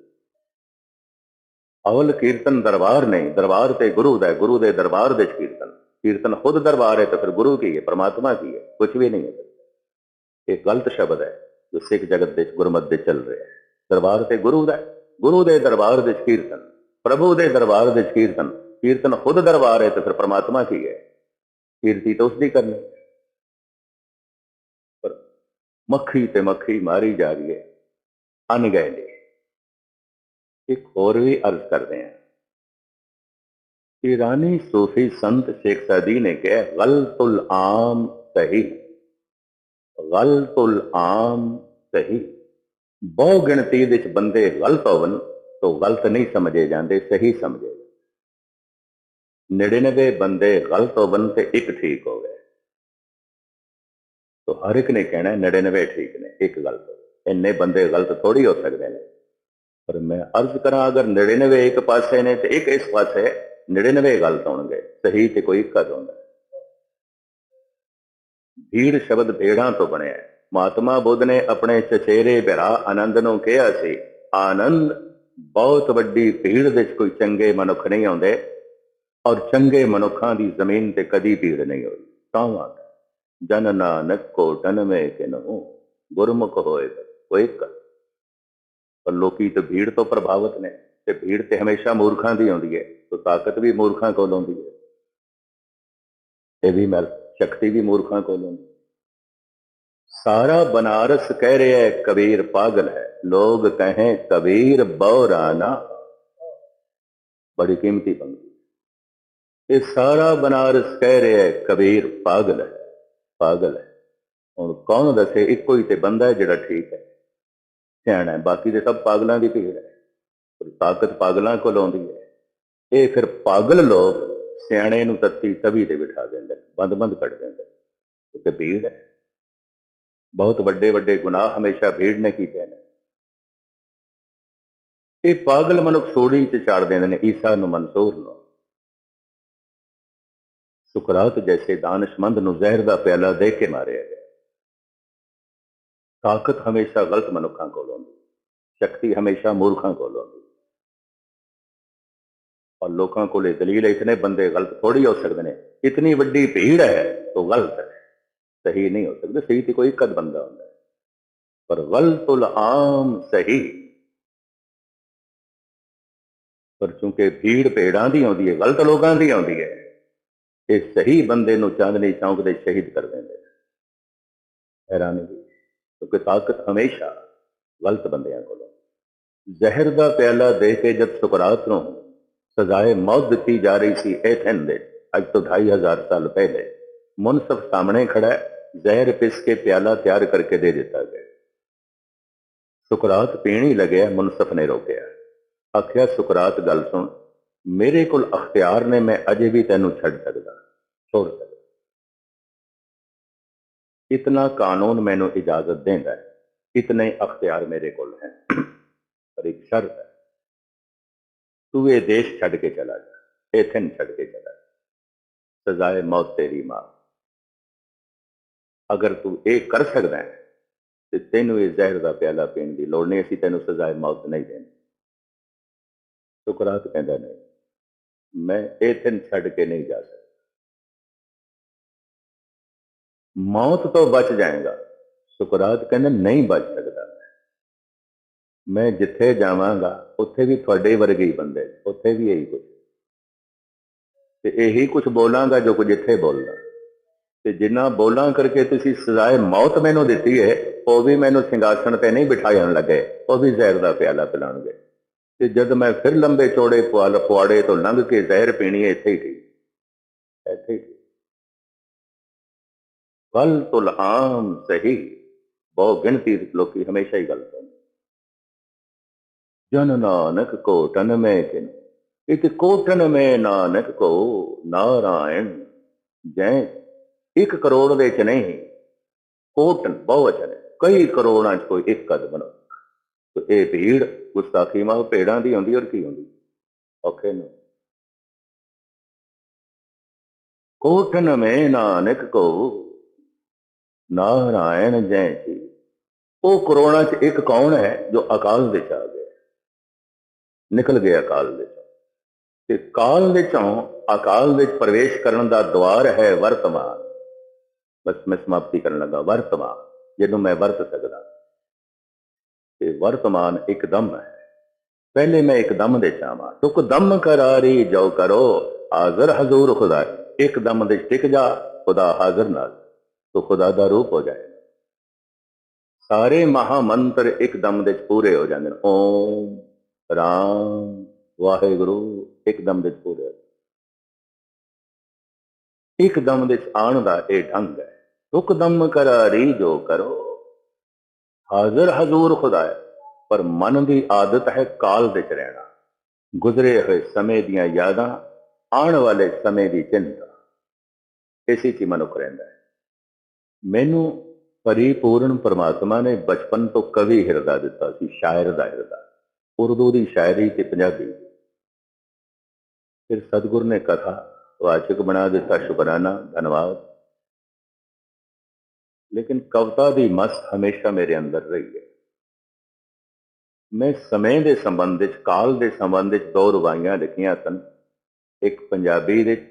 ਅਵਲ ਕੀਰਤਨ ਦਰਬਾਰ ਨਹੀਂ ਦਰਬਾਰ ਤੇ ਗੁਰੂ ਦਾ ਗੁਰੂ ਦੇ ਦਰਬਾਰ ਦੇ ਕੀਰਤਨ। ਕੀਰਤਨ ਖੁਦ ਦਰਬਾਰ ਹੈ ਤਾਂ ਫਿਰ ਗੁਰੂ ਕੀ ਹੈ ਪਰਮਾਤਮਾ ਕੀ ਹੈ? ਕੁਝ ਵੀ ਨਹੀਂ ਹੈ। ਇਹ ਗਲਤ ਸ਼ਬਦ ਹੈ ਜੋ ਸਿੱਖ ਜਗਤ ਦੇ ਗੁਰਮਤ ਦੇ ਚੱਲ ਰਿਹਾ ਹੈ। ਦਰਬਾਰ ਤੇ ਗੁਰੂ ਦਾ गुरु दे दरबार दे कीर्तन प्रभु दे दरबार दे कीर्तन कीर्तन खुद दरबार है तो फिर परमात्मा की है। कीर्ति तो उसकी करनी। पर मक्खी ते मक्खी मारी जा रही है, अन गए एक और भी अर्ज़ कर रहे हैं। ईरानी सूफी संत शेख सदी ने कह, गलतुल आम सही, गलतुल आम सही। ਬਹੁ ਗਿਣਤੀ ਵਿੱਚ ਬੰਦੇ ਗਲਤ ਹੋਵਨ ਤੋਂ ਗਲਤ ਨਹੀਂ ਸਮਝੇ ਜਾਂਦੇ, ਸਹੀ ਸਮਝੇ 99 ਬੰਦੇ ਗਲਤ ਹੋਵਨ ਤੇ ਇੱਕ ਠੀਕ ਹੋ ਗਏ। ਤਾਂ ਹਰ ਇੱਕ ਨੇ ਕਹਿਣਾ 99 ਠੀਕ ਨੇ, ਇੱਕ ਗਲਤ ਹੋ ਇੰਨੇ ਬੰਦੇ ਗਲਤ ਥੋੜੀ ਹੋ ਸਕਦੇ ਨੇ। ਪਰ ਮੈਂ ਅਰਜ਼ ਕਰਾਂ, ਅਗਰ 99 ਇੱਕ ਪਾਸੇ ਨੇ, ਤੇ ਇੱਕ ਇਸ ਪਾਸੇ 99 ਗਲਤ ਹੋਣਗੇ। ਸਹੀ ਤੇ ਕੋਈ ਇੱਕ ਹੁੰਦਾ ਭੀੜ ਸ਼ਬਦ ਭੇੜਾਂ ਤੋਂ ਬਣਿਆ ਹੈ। ਮਹਾਤਮਾ ਬੁੱਧ ਨੇ ਆਪਣੇ ਚਚੇਰੇ ਭਰਾ ਆਨੰਦ ਨੂੰ ਕਿਹਾ ਸੀ, ਆਨੰਦ, ਬਹੁਤ ਵੱਡੀ ਭੀੜ ਵਿੱਚ ਕੋਈ ਚੰਗੇ ਮਨੁੱਖ ਨਹੀਂ ਆਉਂਦੇ ਔਰ ਚੰਗੇ ਮਨੁੱਖਾਂ ਦੀ ਜ਼ਮੀਨ ਤੇ ਕਦੀ ਭੀੜ ਨਹੀਂ ਹੋਈ। ਤਾਂ ਜਨ ਨਾਨਕ ਕੋ ਟਨਵੇਂ ਕਿ ਨਹੁ ਗੁਰਮੁਖ ਹੋਏ ਕੋਈ ਇੱਕ ਪਰ ਲੋਕੀ ਤੇ ਭੀੜ ਤੋਂ ਪ੍ਰਭਾਵਿਤ ਨੇ ਤੇ ਭੀੜ ਤੇ ਹਮੇਸ਼ਾ ਮੂਰਖਾਂ ਦੀ ਆਉਂਦੀ ਹੈ ਤਾਂ ਤਾਕਤ ਵੀ ਮੂਰਖਾਂ ਕੋਲ ਆਉਂਦੀ ਹੈ ਇਹ ਵੀ ਮੈਂ ਸ਼ਕਤੀ ਵੀ ਮੂਰਖਾਂ ਕੋਲ ਆਉਂਦੀ ਸਾਰਾ ਬਨਾਰਸ ਕਹਿ ਰਿਹਾ ਹੈ, ਕਬੀਰ ਪਾਗਲ ਹੈ। ਲੋਗ ਕਹੇ, ਕਬੀਰ ਬੌਰਾਨਾ। ਬੜੀ ਕੀਮਤੀ ਬੰਦੀ ਇਹ ਸਾਰਾ ਬਨਾਰਸ ਕਹਿ ਰਿਹਾ ਹੈ, ਕਬੀਰ ਪਾਗਲ ਹੈ। ਪਾਗਲ ਹੈ। ਹੁਣ ਕੌਣ ਦੱਸੇ, ਇੱਕੋ ਹੀ ਤੇ ਬੰਦਾ ਹੈ ਜਿਹੜਾ ਠੀਕ ਹੈ। ਸਿਆਣਾ ਹੈ। ਬਾਕੀ ਦੇ ਸਭ ਪਾਗਲਾਂ ਦੀ ਭੀੜ ਹੈ। ਪਰ ਤਾਕਤ ਪਾਗਲਾਂ ਕੋਲ ਆਉਂਦੀ ਹੈ। ਇਹ ਫਿਰ ਪਾਗਲ ਲੋਕ ਸਿਆਣੇ ਨੂੰ ਤੱਤੀ ਤਵੀ ਤੇ ਬਿਠਾ ਦਿੰਦੇ ਬੰਦ ਬੰਦ ਕੱਢ ਦਿੰਦੇ ਨੇ। ਤੇ ਭੀੜ ਹੈ। ਬਹੁਤ ਵੱਡੇ ਵੱਡੇ ਗੁਨਾਹ ਹਮੇਸ਼ਾ ਭੀੜ ਨੇ ਕੀਤੇ ਨੇ। ਇਹ ਪਾਗਲ ਮਨੁੱਖ ਸੋੜੀ ਚ ਚਾੜ ਦਿੰਦੇ ਨੇ, ਈਸਾ ਨੂੰ ਮਨਸੂਰ ਨੂੰ ਸੁਕਰਾਤ ਜੈਸੇ ਦਾਨਸ਼ਮੰਦ ਨੂੰ ਜ਼ਹਿਰ ਦਾ ਪਿਆਲਾ ਦੇ ਕੇ ਮਾਰਿਆ ਗਿਆ। ਤਾਕਤ ਹਮੇਸ਼ਾ ਗਲਤ ਮਨੁੱਖਾਂ ਕੋਲ ਹੁੰਦੀ ਸ਼ਕਤੀ ਹਮੇਸ਼ਾ ਮੂਰਖਾਂ ਕੋਲ ਹੁੰਦੀ ਔਰ ਲੋਕਾਂ ਕੋਲੇ ਦਲੀਲ ਇਤਨੇ ਬੰਦੇ ਗਲਤ ਥੋੜੀ ਹੋ ਸਕਦੇ ਨੇ। ਇਤਨੀ ਵੱਡੀ ਭੀੜ ਹੈ तो ਗਲਤ ਹੈ। ਸਹੀ ਨਹੀਂ ਹੋ ਸਕਦਾ, ਸਹੀ ਤੇ ਕੋਈ ਇੱਕ ਬੰਦਾ ਹੁੰਦਾ ਹੈ। ਪਰ ਗਲਤੁਲ ਆਮ ਸਹੀ। ਪਰ ਚੂੰਕਿ ਭੀੜ ਭੇੜਾਂ ਦੀ ਆਉਂਦੀ ਹੈ, ਗਲਤ ਲੋਕਾਂ ਦੀ ਆਉਂਦੀ ਹੈ, ਇਹ ਸਹੀ ਬੰਦੇ ਨੂੰ ਚਾਂਦਨੀ ਚੌਂਕ ਦੇ ਸ਼ਹੀਦ ਕਰ ਦਿੰਦੇ ਨੇ। ਹੈਰਾਨੀ ਦੀ ਕਿਉਂਕਿ ਤਾਕਤ ਹਮੇਸ਼ਾ ਗਲਤ ਬੰਦਿਆਂ ਕੋਲ। ਜ਼ਹਿਰ ਦਾ ਪਿਆਲਾ ਦੇ ਕੇ ਜਦ ਸੁਕਰਾਤ ਨੂੰ ਸਜ਼ਾਏ ਮੌਤ ਦਿੱਤੀ ਜਾ ਰਹੀ ਸੀ ਐਥਨ ਦੇ ਅੱਜ ਤੋਂ 2500 ਸਾਲ ਪਹਿਲੇ ਮੁਨਸਫ ਸਾਹਮਣੇ ਖੜਾ ਹੈ ਜ਼ਹਿਰ ਪਿਸ ਕੇ ਪਿਆਲਾ ਤਿਆਰ ਕਰਕੇ ਦੇ ਦਿੱਤਾ ਗਿਆ ਸੁਕਰਾਤ ਪੀਣੀ ਲੱਗਿਆ ਮੁਨਸਫ ਨੇ ਰੋਕਿਆ ਆਖਿਆ ਸੁਕਰਾਤ ਗੱਲ ਸੁਣ ਮੇਰੇ ਕੋਲ ਅਖਤਿਆਰ ਨੇ ਮੈਂ ਅਜੇ ਵੀ ਤੈਨੂੰ ਛੱਡ ਸਕਦਾ ਛੋੜ ਸਕਦਾ ਇਤਨਾ ਕਾਨੂੰਨ ਮੈਨੂੰ ਇਜਾਜ਼ਤ ਦਿੰਦਾ ਹੈ ਇਤਨੇ ਅਖਤਿਆਰ ਮੇਰੇ ਕੋਲ ਹੈ ਪਰ ਇੱਕ ਸ਼ਰਤ ਹੈ ਤੂੰ ਇਹ ਦੇਸ਼ ਛੱਡ ਕੇ ਚਲਾ ਜਾ ਇਥਨ ਛੱਡ ਕੇ ਚਲਾ ਜਾ ਸਜ਼ਾਏ ਮੌਤ ਤੇਰੀ ਮਾਂ ਅਗਰ ਤੂੰ ਇਹ ਕਰ ਸਕਦਾ ਹੈ, ਤੇ ਤੈਨੂੰ ਇਹ ਜ਼ਹਿਰ ਦਾ ਪਿਆਲਾ ਪੀਣ ਦੀ ਲੋੜ ਨਹੀਂ, ਅਸੀਂ ਤੈਨੂੰ ਸਜ਼ਾਏ ਮੌਤ ਨਹੀਂ ਦੇਣੀ। ਸੁਕਰਾਤ ਕਹਿੰਦਾ ਨਹੀਂ, ਮੈਂ ਇਹ ਇਥਨ ਛੱਡ ਕੇ ਨਹੀਂ ਜਾ ਸਕਦਾ। ਮੌਤ ਤੋਂ ਬਚ ਜਾਏਗਾ। ਸੁਕਰਾਤ ਕਹਿੰਦਾ, ਨਹੀਂ ਬਚ ਸਕਦਾ। ਮੈਂ ਜਿੱਥੇ ਜਾਵਾਂਗਾ, ਉੱਥੇ ਵੀ ਤੁਹਾਡੇ ਵਰਗੇ ਹੀ ਬੰਦੇ, ਉੱਥੇ ਵੀ ਇਹੀ ਕੁਝ ਤੇ ਇਹੀ ਕੁਝ ਬੋਲਾਂਗਾ ਜੋ ਕੁਝ ਇੱਥੇ ਬੋਲਦਾ ਤੇ ਜਿੰਨਾ ਬੋਲਾਂ ਕਰਕੇ ਤੁਸੀਂ ਸਜ਼ਾਏ ਮੌਤ ਮੈਨੂੰ ਦਿੱਤੀ ਹੈ ਉਹ ਵੀ ਮੈਨੂੰ ਸਿੰਘਾਸਣ ਤੇ ਨਹੀਂ ਬਿਠਾਉਣ ਲੱਗੇ, ਉਹ ਵੀ ਜ਼ਹਿਰ ਦਾ ਪਿਆਲਾ ਪਿਲਾਉਣਗੇ। ਤੇ ਜਦ ਮੈਂ ਫਿਰ ਲੰਬੇ ਚੌੜੇ ਪੁਆਲ, ਪੁਆੜੇ ਤੋਂ ਲੰਘ ਕੇ ਜ਼ਹਿਰ ਪੀਣੀ ਇੱਥੇ ਹੀ ਠੀਕ। ਇੱਥੇ ਹੀ ਠੀਕ। ਗਲਤੁਲ ਸਹੀ, ਬਹੁ ਗਿਣਤੀ ਲੋਕੀ ਹਮੇਸ਼ਾ ਹੀ ਗਲਤ ਹੁੰਦੇ ਜਨ ਨਾਨਕ ਕੋਟਨ ਮੈਂ ਕਿਨ ਇਤ ਕੋਟਨ ਮੈਂ ਨਾਨਕ ਕੋ ਨਾਰਾਇਣ, ਜੈ ਇੱਕ ਕਰੋੜ ਦੇ ਚ ਨਹੀਂ, ਕੋਟਨ ਬਹੁਵਚਨ ਹੈ ਕਈ ਕਰੋੜਾਂ ਚ ਕੋਈ ਇੱਕ ਕਦਮ ਬਣੋ ਤੇ ਇਹ ਭੀੜ ਗੁਸਤਾਖੀ ਮਾ ਭੇੜਾਂ ਦੀ ਹੁੰਦੀ ਔਰ ਕੀ ਹੁੰਦੀ? ਔਖੇ ਨੂੰ। ਕੋਟਨ ਮੈਂ ਨਾਨਕ ਕੋ, ਨਾਰਾਇਣ ਜੈ ਜੀ। ਉਹ ਕਰੋੜਾਂ ਚ ਇੱਕ ਕੌਣ ਹੈ ਜੋ ਅਕਾਲ ਦੇ ਚ ਆ ਗਿਆ? ਨਿਕਲ ਗਿਆ ਅਕਾਲ ਦੇ ਤੇ ਕਾਲ ਦੇ ਚੋਂ ਅਕਾਲ ਵਿੱਚ ਪ੍ਰਵੇਸ਼ ਕਰਨ ਦਾ ਦਵਾਰ ਹੈ ਵਰਤਮਾਨ। ਬਸ ਮੈਂ ਸਮਾਪਤੀ ਕਰਨ ਲੱਗਾ। ਵਰਤਮਾਨ, ਜਿਹਨੂੰ ਮੈਂ ਵਰਤ ਸਕਦਾ। ਤੇ ਵਰਤਮਾਨ ਇੱਕਦਮ ਹੈ। ਪਹਿਲੇ ਮੈਂ ਇੱਕਦਮ ਦੇ ਚਾਹਾਂ ਤੁਕ ਦਮ ਕਰਾਰੀ, ਜੋ ਕਰੋ, ਹਾਜ਼ਰ ਹਜ਼ੂਰ ਖੁਦਾ। ਇੱਕਦਮ ਦੇ ਟਿਕ ਜਾ, ਖੁਦਾ ਹਾਜ਼ਰ ਨਾਲ। ਤੋ ਖੁਦਾ ਦਾ ਰੂਪ ਹੋ ਜਾਏ। ਸਾਰੇ ਮਹਾ ਮੰਤਰ ਇੱਕਦਮ ਦੇ ਪੂਰੇ ਹੋ ਜਾਂਦੇ ਨੇ। ਓਮ, ਰਾਮ, ਵਾਹਿਗੁਰੂ ਇੱਕਦਮ ਦੇ 'ਚ ਪੂਰੇ ਹੋ ਜਾਂਦੇ। ਇੱਕਦਮ ਦੇ 'ਚ ਆਉਣ ਦਾ ਇਹ ਢੰਗ ਹੈ। ਹੁਕਦਮ ਕਰਾਰੀ ਜੋ ਕਰੋ। ਹਾਜ਼ਰ ਹਜ਼ੂਰ ਖੁਦਾ ਹੈ ਪਰ ਮਨ ਦੀ ਆਦਤ ਹੈ ਕਾਲ ਦੇ 'ਚ ਰਹਿਣਾ। ਗੁਜ਼ਰੇ ਹੋਏ ਸਮੇਂ ਦੀਆਂ ਯਾਦਾਂ, ਆਉਣ ਵਾਲੇ ਸਮੇਂ ਦੀ ਚਿੰਤਾ। ਇਸੇ 'ਚ ਮਨੁੱਖ ਰਹਿੰਦਾ ਹੈ। ਮੈਨੂੰ ਪਰਿਪੂਰਨ ਪਰਮਾਤਮਾ ਨੇ ਬਚਪਨ ਤੋਂ ਕਵੀ ਹਿਰਦਾ ਦਿੱਤਾ ਸੀ, ਸ਼ਾਇਰ ਦਾ ਹਿਰਦਾ। ਉਰਦੂ ਦੀ ਸ਼ਾਇਰੀ ਤੇ ਪੰਜਾਬੀ। ਫਿਰ ਸਤਿਗੁਰ ਨੇ ਕਥਾ, ਵਾਚਕ ਬਣਾ ਦਿੱਤਾ, ਸ਼ੁਕਰਾਨਾ, ਧੰਨਵਾਦ। ਲੇਕਿਨ ਕਵਿਤਾ ਦੀ ਮਸ ਹਮੇਸ਼ਾ ਮੇਰੇ ਅੰਦਰ ਰਹੀ ਹੈ ਮੈਂ ਸਮੇਂ ਦੇ ਸੰਬੰਧ ਵਿੱਚ ਕਾਲ ਦੇ ਸੰਬੰਧ ਵਿੱਚ ਦੋ ਰਵਾਈਆਂ ਲਿਖੀਆਂ ਸਨ ਇੱਕ ਪੰਜਾਬੀ ਵਿੱਚ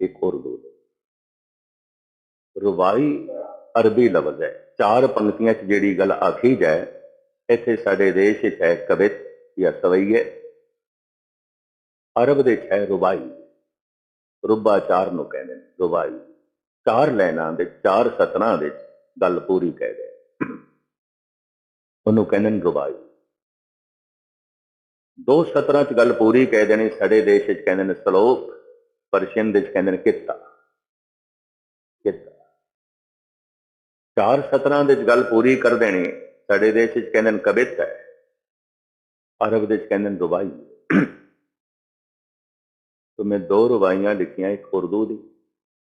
ਇੱਕ ਉਰਦੂ ਵਿੱਚ ਰਵਾਈ ਅਰਬੀ ਲਫ਼ਜ਼ ਹੈ ਚਾਰ ਪੰਕਤੀਆਂ 'ਚ ਜਿਹੜੀ ਗੱਲ ਆਖੀ ਜਾਏ ਇੱਥੇ ਸਾਡੇ ਦੇਸ਼ ਵਿੱਚ ਹੈ ਕਵਿਤ ਜਾਂ ਸਵਈਏ ਅਰਬ ਦੇ 'ਚ ਹੈ ਰੁਬਾਈ ਰੁਬਾ ਚਾਰ ਨੂੰ ਕਹਿੰਦੇ ਨੇ ਰੁਬਾਈ ਚਾਰ ਲੈਣਾ ਦੇ, ਚਾਰ ਸਤਰਾਂ ਦੇ ਗੱਲ ਪੂਰੀ ਕਹਿ ਗਏ। ਉਹਨੂੰ ਕਹਿੰਦੇ ਰੁਬਾਈ ਦੋ ਸਤਰਾਂ 'ਚ ਗੱਲ ਪੂਰੀ ਕਹਿ ਦੇਣੀ ਸਾਡੇ ਦੇਸ਼ 'ਚ ਕਹਿੰਦੇ ਨੇ ਸਲੋਕ ਪਰਸ਼ੀਅਨ ਦੇ 'ਚ ਕਹਿੰਦੇ ਨੇ ਕਿੱਤਾ। ਕਿੱਤਾ। ਚਾਰ ਸਤਰਾਂ ਦੇ 'ਚ ਗੱਲ ਪੂਰੀ ਕਰ ਦੇਣੀ ਸਾਡੇ ਦੇਸ਼ 'ਚ ਕਹਿੰਦੇ ਨੇ ਕਵਿਤ ਹੈ। ਅਰਬ ਦੇ 'ਚ ਕਹਿੰਦੇ ਨੇ ਰੁਬਾਈ ਤੋਂ ਮੈਂ ਦੋ ਰੁਬਾਈਆਂ ਲਿਖੀਆਂ, ਇੱਕ ਉਰਦੂ ਦੀ,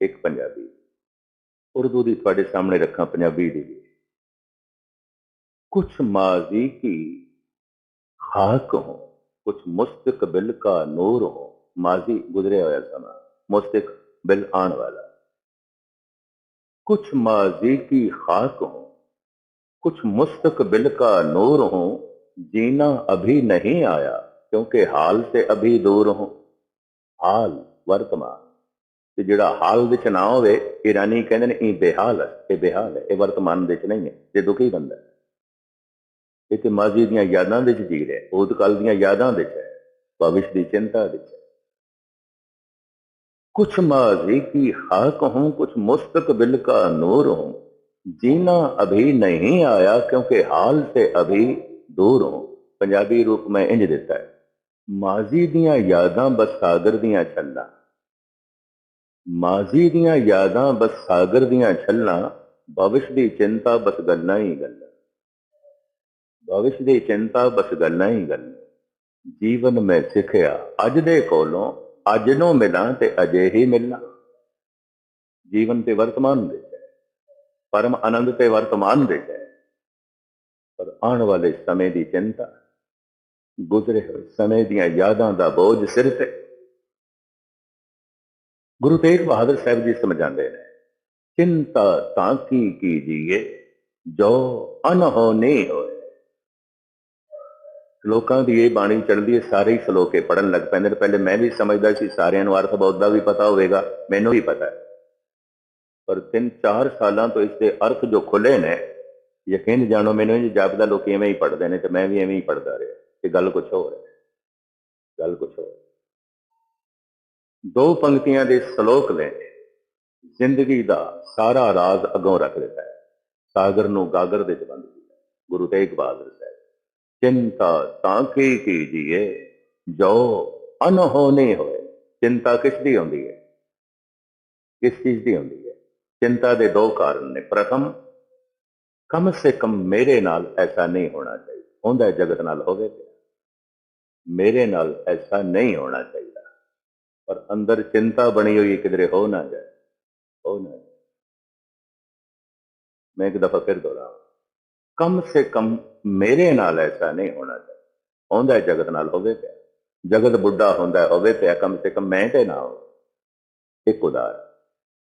ਇੱਕ ਪੰਜਾਬੀ ਉਰਦੂ ਦੀ ਤੁਹਾਡੇ ਸਾਹਮਣੇ ਰੱਖਾਂ ਪੰਜਾਬੀ ਦੀ ਵੀ ਕੁਛ ਮਾਜ਼ੀ ਕੀ ਖਾਕ ਹੋ ਕੁਛ ਮੁਸਤਕ ਬਿਲ ਕਾ ਨੂਰ ਹੋ ਮਾਜ਼ੀ ਗੁਜ਼ਰਿਆ ਹੋਇਆ ਸਮਾਂ ਮੁਸਤਕ ਬਿਲ ਆਉਣ ਵਾਲਾ कुछ माजी की खाक हो कुछ मुस्तकबिल का नूर हो जीना अभी नहीं आया क्योंकि हाल से अभी दूर हो ਹਾਲ ਵਰਤਮਾਨ ਤੇ ਜਿਹੜਾ ਹਾਲ ਵਿੱਚ ਨਾ ਹੋਵੇ ਈਰਾਨੀ ਕਹਿੰਦੇ ਨੇ, ਇਹ ਬੇਹਾਲ ਹੈ, ਇਹ ਬੇਹਾਲ ਹੈ, ਇਹ ਵਰਤਮਾਨ ਵਿੱਚ ਨਹੀਂ ਹੈ, ਇਹ ਦੁਖੀ ਬੰਦਾ ਇਹ ਤੇ ਮਾਜ਼ੀ ਦੀਆਂ ਯਾਦਾਂ ਵਿੱਚ ਜੀ ਰਿਹਾ ਉਹਦ ਕਾਲ ਦੀਆਂ ਯਾਦਾਂ ਵਿੱਚ ਹੈ, ਭਵਿਸ਼ ਦੀ ਚਿੰਤਾ ਵਿੱਚ ਕੁਛ ਮਾਜ਼ੀ ਕੀ ਹਾਕ ਹੂੰ, ਕੁਛ ਮੁਸਤਕਬਿਲ ਕਾ ਨੂਰ ਹੂੰ, ਜੀਨਾ ਅਭੀ ਨਹੀਂ ਆਇਆ ਕਿਉਂਕਿ ਹਾਲ ਤੇ ਅਭੀ ਦੂਰ ਹੂੰ। ਪੰਜਾਬੀ ਰੂਪ ਮੈਂ ਇੰਜ ਦਿੱਤਾ ਹੈ, ਮਾਜ਼ੀ ਦੀਆਂ ਯਾਦਾਂ ਬਸ ਸਾਗਰ ਦੀਆਂ ਛੱਲਾਂ। ਮਾਜ਼ੀ ਦੀਆਂ ਯਾਦਾਂ ਬਸ ਸਾਗਰ ਦੀਆਂ ਛੱਲਾਂ ਭਵਿਸ਼ ਦੀ ਚਿੰਤਾ ਬਸ ਗੱਲਾਂ ਹੀ ਗੱਲਾਂ। ਭਵਿਸ਼ ਦੀ ਚਿੰਤਾ ਬਸ ਗੱਲਾਂ ਹੀ ਗੱਲਾਂ। ਜੀਵਨ ਮੈਂ ਸਿੱਖਿਆ, ਅੱਜ ਦੇ ਕੋਲੋਂ ਅੱਜ ਨੂੰ ਮਿਲਾਂ ਤੇ ਅਜੇ ਹੀ ਮਿਲਣਾ ਜੀਵਨ ਤੇ ਵਰਤਮਾਨ ਦੇ ਪਰਮ ਆਨੰਦ ਤੇ ਵਰਤਮਾਨ ਦੇ ਪਰ ਆਉਣ ਵਾਲੇ ਸਮੇਂ ਦੀ ਚਿੰਤਾ, ਗੁਜ਼ਰੇ ਹੋਏ ਸਮੇਂ ਦੀਆਂ ਯਾਦਾਂ ਦਾ ਬੋਝ ਸਿਰ ਤੇ ਗੁਰੂ ਤੇਗ ਬਹਾਦਰ ਸਾਹਿਬ ਜੀ ਸਮਝਾਉਂਦੇ ਨੇ, ਚਿੰਤਾ ਤਾਂ ਕੀ ਕੀਜੀਏ, ਜੋ ਅਨਹੋਨੀ ਹੋਏ। ਲੋਕਾਂ ਦੀ ਇਹ ਬਾਣੀ ਚੜ੍ਹਦੀ ਹੈ, ਸਾਰੇ ਹੀ ਸਲੋਕੇ ਪੜਨ ਲੱਗ ਪੈਂਦੇ ਨੇ। ਪਹਿਲੇ ਮੈਂ ਵੀ ਸਮਝਦਾ ਸੀ, ਸਾਰਿਆਂ ਨੂੰ ਅਰਥ ਬਹੁਤ ਦਾ ਵੀ ਪਤਾ ਹੋਵੇਗਾ, ਮੈਨੂੰ ਵੀ ਪਤਾ ਹੈ। ਪਰ 3-4 ਸਾਲਾਂ ਤੋਂ ਇਸ ਦੇ ਅਰਥ ਜੋ ਖੁੱਲੇ ਨੇ, ਯਕੀਨ ਜਾਣੋ ਮੈਨੂੰ ਇਹ ਜਾਪਦਾ ਲੋਕ ਐਵੇਂ ਹੀ ਪੜਦੇ ਨੇ ਤੇ ਮੈਂ ਵੀ ਐਵੇਂ ਹੀ ਪੜਦਾ ਰਿਹਾ ਤੇ ਗੱਲ ਕੁਝ ਹੋਰ ਹੈ। ਗੱਲ ਕੁਝ ਹੋਰ ਦੋ ਪੰਕਤੀਆਂ ਦੇ ਸ਼ਲੋਕ ਨੇ, ਜ਼ਿੰਦਗੀ ਦਾ ਸਾਰਾ ਰਾਜ਼ ਅਗੋਂ ਰੱਖ ਦਿੱਤਾ ਹੈ। ਸਾਗਰ ਨੂੰ ਗਾਗਰ ਦੇ ਜਬੰਦ ਕੀਤਾ ਗੁਰੂ ਤੇਗ ਬਹਾਦਰ ਸਾਹਿਬ। ਚਿੰਤਾ ਤਾਂ ਕੀ ਜੀਏ, ਜੋ ਅਨਹੋਨੇ ਹੋਏ। ਚਿੰਤਾ ਕਿਸ ਦੀ ਹੁੰਦੀ ਹੈ? ਕਿਸ ਚੀਜ਼ ਦੀ ਹੁੰਦੀ ਹੈ? ਚਿੰਤਾ ਦੇ ਦੋ ਕਾਰਨ ਨੇ। ਪ੍ਰਥਮ, ਕਮ ਸੇ ਕਮ ਮੇਰੇ ਨਾਲ ਐਸਾ ਨਹੀਂ ਹੋਣਾ ਚਾਹੀਦਾ। ਹੁੰਦਾ ਜਗਤ ਨਾਲ ਹੋਵੇ ਮੇਰੇ ਨਾਲ ਐਸਾ ਨਹੀਂ ਹੋਣਾ ਚਾਹੀਦਾ। ਪਰ ਅੰਦਰ ਚਿੰਤਾ ਬਣੀ ਹੋਈ ਕਿਧਰੇ ਹੋ ਨਾ ਜਾਏ, ਹੋ ਨਾ ਜਾਏ। ਮੈਂ ਇੱਕ ਦਫਾ ਫਿਰ ਦੁਹਰਾਵਾਂ। ਕਮ ਸੇ ਕਮ ਮੇਰੇ ਨਾਲ ਐਸਾ ਨਹੀਂ ਹੋਣਾ ਚਾਹੀਦਾ। ਹੁੰਦਾ ਜਗਤ ਨਾਲ ਹੋਵੇ ਪਿਆ। ਜਗਤ ਬੁੱਢਾ ਹੁੰਦਾ ਹੋਵੇ ਪਿਆ, ਕਮ ਸੇ ਕਮ ਮੈਂ ਤੇ ਨਾ ਹੋ ਇੱਕ ਉਦਾਹਰਨ।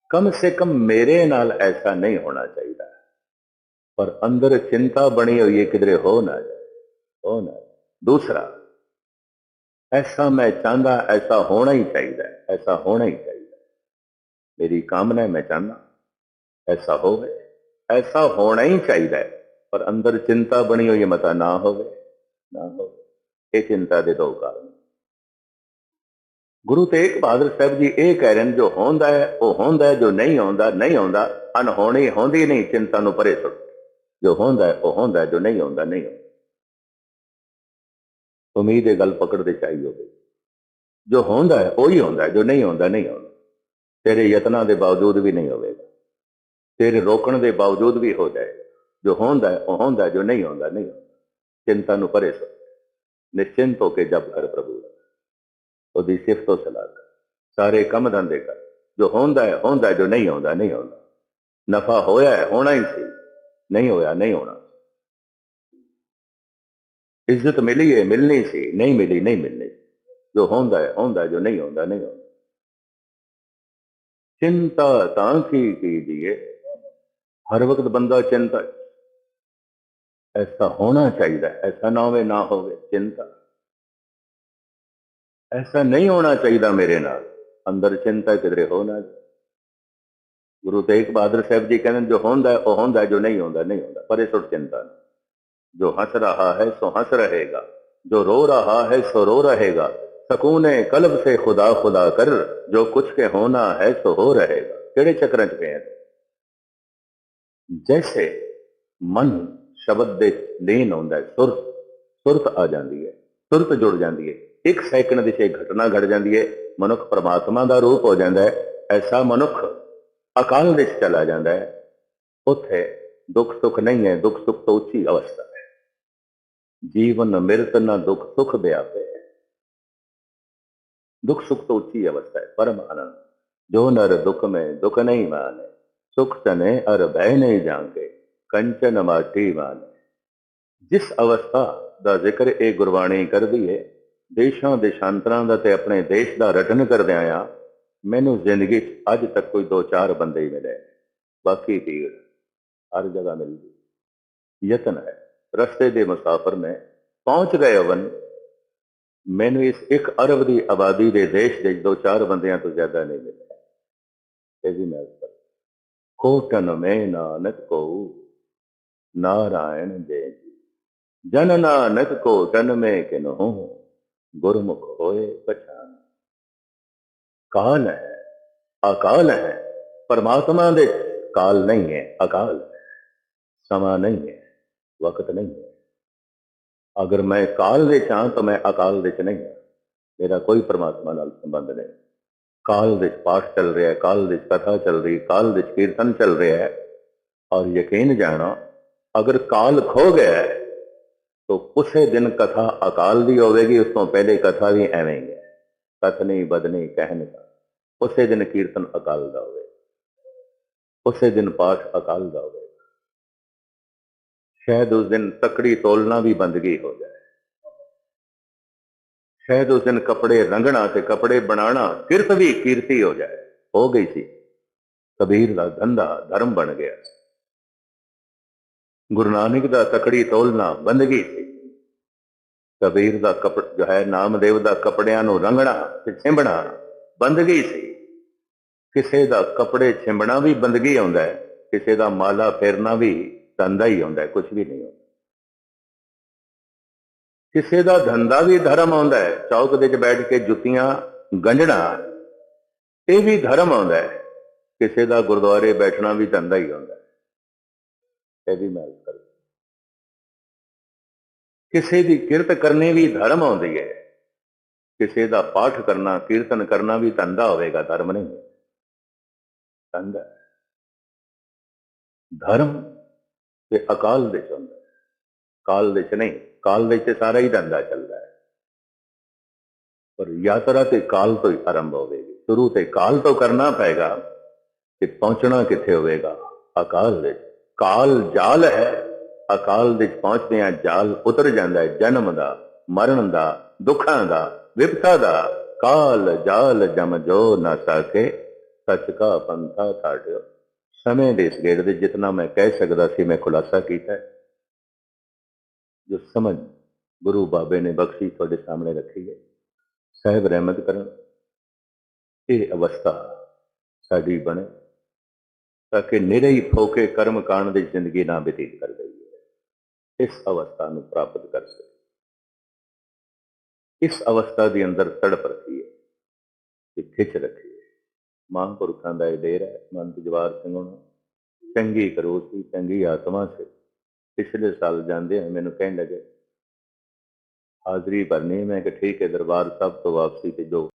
ਕਮ ਸੇ ਕਮ ਮੇਰੇ ਨਾਲ ਐਸਾ ਨਹੀਂ ਹੋਣਾ ਚਾਹੀਦਾ। ਪਰ ਅੰਦਰ ਚਿੰਤਾ ਬਣੀ ਹੋਈ ਹੈ ਕਿਧਰੇ ਹੋ ਨਾ ਜਾਏ, ਹੋ ਨਾ ਦੂਸਰਾ ਐਸਾ ਮੈਂ ਚਾਹੁੰਦਾ ਐਸਾ ਹੋਣਾ ਹੀ ਚਾਹੀਦਾ ਐਸਾ ਹੋਣਾ ਹੀ ਚਾਹੀਦਾ ਮੇਰੀ ਕਾਮਨਾ ਮੈਂ ਚਾਹੁੰਦਾ ਐਸਾ ਹੋਵੇ ਐਸਾ ਹੋਣਾ ਹੀ ਚਾਹੀਦਾ ਪਰ ਅੰਦਰ ਚਿੰਤਾ ਬਣੀ ਹੋਈ ਹੈ ਮਤਾ ਨਾ ਹੋਵੇ ਨਾ ਹੋਵੇ ਇਹ ਚਿੰਤਾ ਦੇ ਦੋ ਕਾਰਨ ਗੁਰੂ ਤੇਗ ਬਹਾਦਰ ਸਾਹਿਬ ਜੀ ਇਹ ਕਹਿ ਰਹੇ ਨੇ ਜੋ ਹੁੰਦਾ ਹੈ ਉਹ ਹੁੰਦਾ ਹੈ ਜੋ ਨਹੀਂ ਹੁੰਦਾ ਨਹੀਂ ਹੁੰਦਾ ਅਨਹੋਣੀ ਹੁੰਦੀ ਨਹੀਂ ਚਿੰਤਾ ਨੂੰ ਪਰੇ ਸੁੱਟ ਜੋ ਹੁੰਦਾ ਹੈ ਉਹ ਹੁੰਦਾ ਜੋ ਨਹੀਂ ਹੁੰਦਾ ਨਹੀਂ ਹੁੰਦਾ ਉਮੀਦ ਇਹ ਗੱਲ ਪਕੜਦੇ ਚਾਹੀ ਹੋਵੇ। ਜੋ ਹੁੰਦਾ ਹੈ, ਉਹ ਹੁੰਦਾ ਹੈ, ਜੋ ਨਹੀਂ ਹੁੰਦਾ ਨਹੀਂ ਹੁੰਦਾ ਤੇਰੇ ਯਤਨਾਂ ਦੇ ਬਾਵਜੂਦ ਵੀ ਨਹੀਂ ਹੋਵੇਗਾ। ਤੇਰੇ ਰੋਕਣ ਦੇ ਬਾਵਜੂਦ ਵੀ ਹੋ ਜਾਏਗਾ। ਜੋ ਹੁੰਦਾ ਹੈ, ਉਹ ਹੁੰਦਾ ਜੋ ਨਹੀਂ ਹੁੰਦਾ, ਨਹੀਂ ਚਿੰਤਾ ਨੂੰ ਪਰੇ ਸੁੱਟ। ਨਿਸ਼ਚਿੰਤ ਹੋ ਕੇ ਜਪ ਕਰ ਪ੍ਰਭੂ ਉਹਦੀ ਸਿਫਤ ਤੋਂ ਸਲਾਹ ਸਾਰੇ ਕੰਮ ਧੰਦੇ ਕਰ। ਜੋ ਹੁੰਦਾ ਹੈ, ਹੁੰਦਾ ਜੋ ਨਹੀਂ ਹੁੰਦਾ ਨਹੀਂ ਹੁੰਦਾ ਨਫਾ ਹੋਇਆ ਹੈ, ਹੋਣਾ ਹੀ ਸੀ। ਨਹੀਂ ਹੋਇਆ, ਨਹੀਂ ਹੋਣਾ ਇੱਜ਼ਤ ਮਿਲੀ ਹੈ ਮਿਲਣੀ ਸੀ, ਨਹੀਂ ਮਿਲੀ, ਨਹੀਂ ਮਿਲਣੀ। ਜੋ ਹੁੰਦਾ ਹੈ, ਹੁੰਦਾ, ਜੋ ਨਹੀਂ ਹੁੰਦਾ ਨਹੀਂ ਹੁੰਦਾ। ਚਿੰਤਾ ਤਾਂ ਕੀ ਹੈ ਹਰ ਵਕਤ ਬੰਦਾ ਚਿੰਤਾ ਐਸਾ ਹੋਣਾ ਚਾਹੀਦਾ, ਐਸਾ ਨਾ ਹੋਵੇ ਨਾ ਹੋਵੇ, ਚਿੰਤਾ। ਐਸਾ ਨਹੀਂ ਹੋਣਾ ਚਾਹੀਦਾ ਮੇਰੇ ਨਾਲ, ਅੰਦਰ ਚਿੰਤਾ ਕਿਦਰੇ ਹੋਣਾ ਗੁਰੂ ਤੇਗ ਬਹਾਦਰ ਸਾਹਿਬ ਜੀ ਕਹਿੰਦੇ ਜੋ ਹੁੰਦਾ ਉਹ ਹੁੰਦਾ ਜੋ ਨਹੀਂ ਹੁੰਦਾ ਨਹੀਂ ਹੁੰਦਾ, ਪਰੇ ਸੁਰ ਚਿੰਤਾ ਨਹੀਂ। जो हंस रहा है सो हंस रहेगा जो रो रहा है सो रो रहेगा सकून कल्ब से खुदा खुदा कर जो कुछ के होना है सो हो रहेगा केड़े चक्र च पे हैं जैसे ਮਨ ਸ਼ਬਦ ਦੇ ਲੀਨ ਹੁੰਦਾ ਹੈ ਸੁਰਤ ਸੁਰਤ ਆ ਜਾਂਦੀ ਹੈ ਸੁਰਤ ਜੁੜ ਜਾਂਦੀ ਹੈ ਇੱਕ ਸੈਕਿੰਡ ਦੇ 'ਚ ਇੱਕ ਘਟਨਾ ਘਟ ਜਾਂਦੀ ਹੈ ਮਨੁੱਖ ਪ੍ਰਮਾਤਮਾ ਦਾ ਰੂਪ ਹੋ ਜਾਂਦਾ ਹੈ ਐਸਾ ਮਨੁੱਖ ਅਕਾਲ ਵਿੱਚ ਚਲਾ ਜਾਂਦਾ ਹੈ ਉੱਥੇ ਦੁੱਖ ਸੁੱਖ ਨਹੀਂ ਹੈ ਦੁੱਖ ਸੁੱਖ ਤੋਂ ਉੱਚੀ ਅਵਸਥਾ ਹੈ ਜੀਵਨ ਮਿਰਤ ਨਾ ਦੁੱਖ ਸੁਖ ਵਿਆਪੇ ਦੁੱਖ ਸੁੱਖ ਤੋਂ ਉੱਚੀ ਅਵਸਥਾ ਹੈ ਪਰਮ ਆਨੰਦ ਜੋ ਨਰ ਦੁੱਖ में दुख नहीं माने सुख तने अर भय नहीं जाके कंचन माटी माने जिस अवस्था ਦਾ ਜ਼ਿਕਰ ਇਹ ਗੁਰਬਾਣੀ ਕਰਦੀ ਹੈ ਦੇਸ਼ਾਂ ਦੇਸ਼ਾਂਤਰਾਂ ਦਾ ਤੇ ਆਪਣੇ ਦੇਸ਼ ਦਾ ਰਟਨ ਕਰਦਿਆਂ ਆ ਮੈਨੂੰ ਜ਼ਿੰਦਗੀ 'ਚ ਅੱਜ ਤੱਕ ਕੋਈ ਦੋ ਚਾਰ ਬੰਦੇ ਹੀ ਮਿਲੇ ਬਾਕੀ ਭੀੜ ਹਰ ਜਗ੍ਹਾ ਮਿਲਦੀ ਯਤਨ ਹੈ ਰਸਤੇ ਦੇ ਮੁਸਾਫਰ ਨੇ ਪਹੁੰਚ ਗਏ ਅਵਨ। ਮੈਨੂੰ ਇਸ ਇੱਕ ਅਰਬ ਦੀ ਆਬਾਦੀ ਦੇ ਦੇਸ਼ ਦੇ ਦੋ ਚਾਰ ਬੰਦਿਆਂ ਤੋਂ ਜ਼ਿਆਦਾ ਨਹੀਂ ਮਿਲਿਆ। ਇਹ ਵੀ ਮੈਂ ਕਰ ਕੋਟਨ ਮੈਂ ਨਾਨਕ ਕੋ, ਨਾਰਾਇਣ ਦੇ ਜਨ ਨਾਨਕ ਕੋ ਤਨ ਮੈਂ ਕਿਨਹੁ ਗੁਰਮੁਖ ਹੋਏ ਪਛਾਨ। ਕਾਲ ਹੈ, ਅਕਾਲ ਹੈ, ਪਰਮਾਤਮਾ ਦੇ ਕਾਲ ਨਹੀਂ ਹੈ, ਅਕਾਲ ਸਮਾਂ ਨਹੀਂ ਹੈ। ਵਕਤ ਨਹੀਂ ਹੈ ਅਗਰ ਮੈਂ ਕਾਲ ਵਿੱਚ ਹਾਂ ਤਾਂ ਮੈਂ ਅਕਾਲ ਵਿੱਚ ਨਹੀਂ ਹਾਂ ਮੇਰਾ ਕੋਈ ਪਰਮਾਤਮਾ ਨਾਲ ਸੰਬੰਧ ਨਹੀਂ ਕਾਲ ਵਿੱਚ ਪਾਠ ਚੱਲ ਰਿਹਾ ਹੈ ਕਾਲ ਵਿੱਚ ਕਥਾ ਚੱਲ ਰਹੀ ਕਾਲ ਵਿੱਚ ਕੀਰਤਨ ਚੱਲ ਰਿਹਾ ਹੈ ਔਰ ਯਕੀਨ ਜਾਣਾ ਅਗਰ ਕਾਲ ਖੋ ਗਿਆ ਹੈ ਤਾਂ ਉਸੇ ਦਿਨ ਕਥਾ ਅਕਾਲ ਦੀ ਹੋਵੇਗੀ ਉਸ ਤੋਂ ਪਹਿਲੇ ਕਥਾ ਵੀ ਐਵੇਂ ਹੀ ਹੈ ਕਥਨੀ ਬਦਨੀ ਕਹਿਨ ਦਾ ਉਸੇ ਦਿਨ ਕੀਰਤਨ ਅਕਾਲ ਦਾ ਹੋਵੇ ਉਸੇ ਦਿਨ ਪਾਠ ਅਕਾਲ ਦਾ ਹੋਵੇ ਸ਼ਾਇਦ ਉਸ ਦਿਨ ਤਕੜੀ ਤੋਲਣਾ ਵੀ ਬੰਦਗੀ ਹੋ ਜਾਏ। ਸ਼ਾਇਦ ਉਸ ਦਿਨ ਕੱਪੜੇ ਰੰਗਣਾ ਤੇ ਕੱਪੜੇ ਬਣਾਉਣਾ ਕਿਰਤ ਵੀ ਕੀਰਤੀ ਹੋ ਜਾਏ ਕਬੀਰ ਦਾ ਧੰਦਾ ਧਰਮ ਬਣ ਗਿਆ। ਗੁਰੂ ਨਾਨਕ ਦਾ ਤਕੜੀ ਤੋਲਣਾ ਬੰਦਗੀ ਸੀ। ਕਬੀਰ ਦਾ ਕਪੜ ਜੋ ਹੈ ਨਾਮਦੇਵ ਦਾ ਕੱਪੜਿਆਂ ਨੂੰ ਰੰਗਣਾ ਤੇ ਛਿੰਬਣਾ ਬੰਦਗੀ ਸੀ। ਕਿਸੇ ਦਾ ਕੱਪੜੇ ਛਿੰਬਣਾ ਵੀ ਬੰਦਗੀ ਆਉਂਦਾ ਹੈ, ਕਿਸੇ ਦਾ ਮਾਲਾ ਫੇਰਨਾ ਵੀ ਧੰਦਾ ਹੀ ਆਉਂਦਾ ਹੈ ਕੁਝ ਵੀ ਨਹੀਂ ਹੁੰਦਾ। ਕਿਸੇ ਦਾ ਧੰਦਾ ਵੀ ਧਰਮ ਆਉਂਦਾ ਹੈ, ਚੌਕ ਦੇ ਵਿੱਚ ਬੈਠ ਕੇ ਜੁੱਤੀਆਂ ਗੰਢਣਾ, ਇਹ ਵੀ ਧਰਮ ਆਉਂਦਾ ਹੈ। ਕਿਸੇ ਦਾ ਗੁਰਦੁਆਰੇ ਬੈਠਣਾ ਵੀ ਧੰਦਾ ਹੀ ਆਉਂਦਾ ਹੈ। ਇਹ ਵੀ ਮੈਂ ਕਰ ਕਿਸੇ ਦੀ ਕਿਰਤ ਕਰਨੀ ਵੀ ਧਰਮ ਆਉਂਦੀ ਹੈ। ਕਿਸੇ ਦਾ ਪਾਠ ਕਰਨਾ, ਕੀਰਤਨ ਕਰਨਾ ਵੀ ਧੰਦਾ ਹੋਵੇਗਾ, ਧਰਮ ਨਹੀਂ। ਧੰਦਾ ਧਰਮ ਤੇ ਅਕਾਲ ਦੇ ਚ ਕਾਲ ਦੇ ਨਹੀਂ, ਕਾਲ ਦੇ ਸਾਰਾ ਹੀ ਧੰਦਾ ਚੱਲਦਾ ਹੈ। ਪਰ ਯਾਤਰਾ ਤੇ ਕਾਲ ਤੋਂ ਹੀ ਆਰੰਭ ਹੋਵੇਗੀ। ਸ਼ੁਰੂ ਤੇ ਕਾਲ ਤੋਂ ਕਰਨਾ ਪਏਗਾ ਕਿ ਪਹੁੰਚਣਾ ਕਿੱਥੇ ਹੋਵੇਗਾ? ਅਕਾਲ ਵਿੱਚ ਕਾਲ ਜਾਲ ਹੈ। ਅਕਾਲ ਵਿੱਚ ਪਹੁੰਚਦੇ ਆ ਜਾਲ ਉਤਰ ਜਾਂਦਾ ਹੈ। ਜਨਮ ਦਾ, ਮਰਨ ਦਾ, ਦੁੱਖਾਂ ਦਾ, ਵਿਪਤਾ ਦਾ। ਕਾਲ ਜਾਲ ਜਮ ਜੋ ਨਾ ਸਕੇ, ਸੱਚ ਕਾ ਪੰਥਾ ਕਾਟਿਓ ਸਮੇਂ ਦੇ ਇਸ ਗੇੜ ਦੇ ਜਿਤਨਾ ਮੈਂ ਕਹਿ ਸਕਦਾ ਸੀ, ਮੈਂ ਖੁਲਾਸਾ ਕੀਤਾ ਜੋ ਸਮਝ ਗੁਰੂ ਬਾਬੇ ਨੇ ਬਖਸ਼ੀ ਤੁਹਾਡੇ ਸਾਹਮਣੇ ਰੱਖੀ ਹੈ। ਸਾਹਿਬ ਰਹਿਮਤ ਕਰਨ। ਇਹ ਅਵਸਥਾ ਸਾਡੀ ਬਣੇ ਤਾਂ ਕਿ ਨਿਰੇ ਹੀ ਫੋਕੇ ਕਰਮ ਕਾਂਡ ਦੀ ਜ਼ਿੰਦਗੀ ਨਾ ਬਤੀਤ ਕਰ ਗਈ ਹੈ ਇਸ ਅਵਸਥਾ ਨੂੰ ਪ੍ਰਾਪਤ ਕਰ ਸਕੇ। ਇਸ ਅਵਸਥਾ ਦੇ ਅੰਦਰ ਤੜਪ ਰੱਖੀ ਹੈ ਤੇ ਖਿੱਚ ਰੱਖੀ ਮਹਾਂਪੁਰਖਾਂ ਦਾ ਇਹ ਡੇਰਾ ਹੈ ਮੰਤ ਜਵਾਰ ਸਿੰਘ ਹੁਣ। ਚੰਗੀ ਕਰੋ ਸੀ, ਚੰਗੀ ਆਤਮਾ ਸੀ। ਪਿਛਲੇ ਸਾਲ ਜਾਂਦੇ ਹੋਏ ਮੈਨੂੰ ਕਹਿਣ ਲੱਗੇ, ਹਾਜ਼ਰੀ ਭਰਨੀ ਮੈਂ ਕਿ ਠੀਕ ਹੈ, ਦਰਬਾਰ ਸਾਹਿਬ ਤੋਂ ਵਾਪਸੀ ਤੇ ਜੋ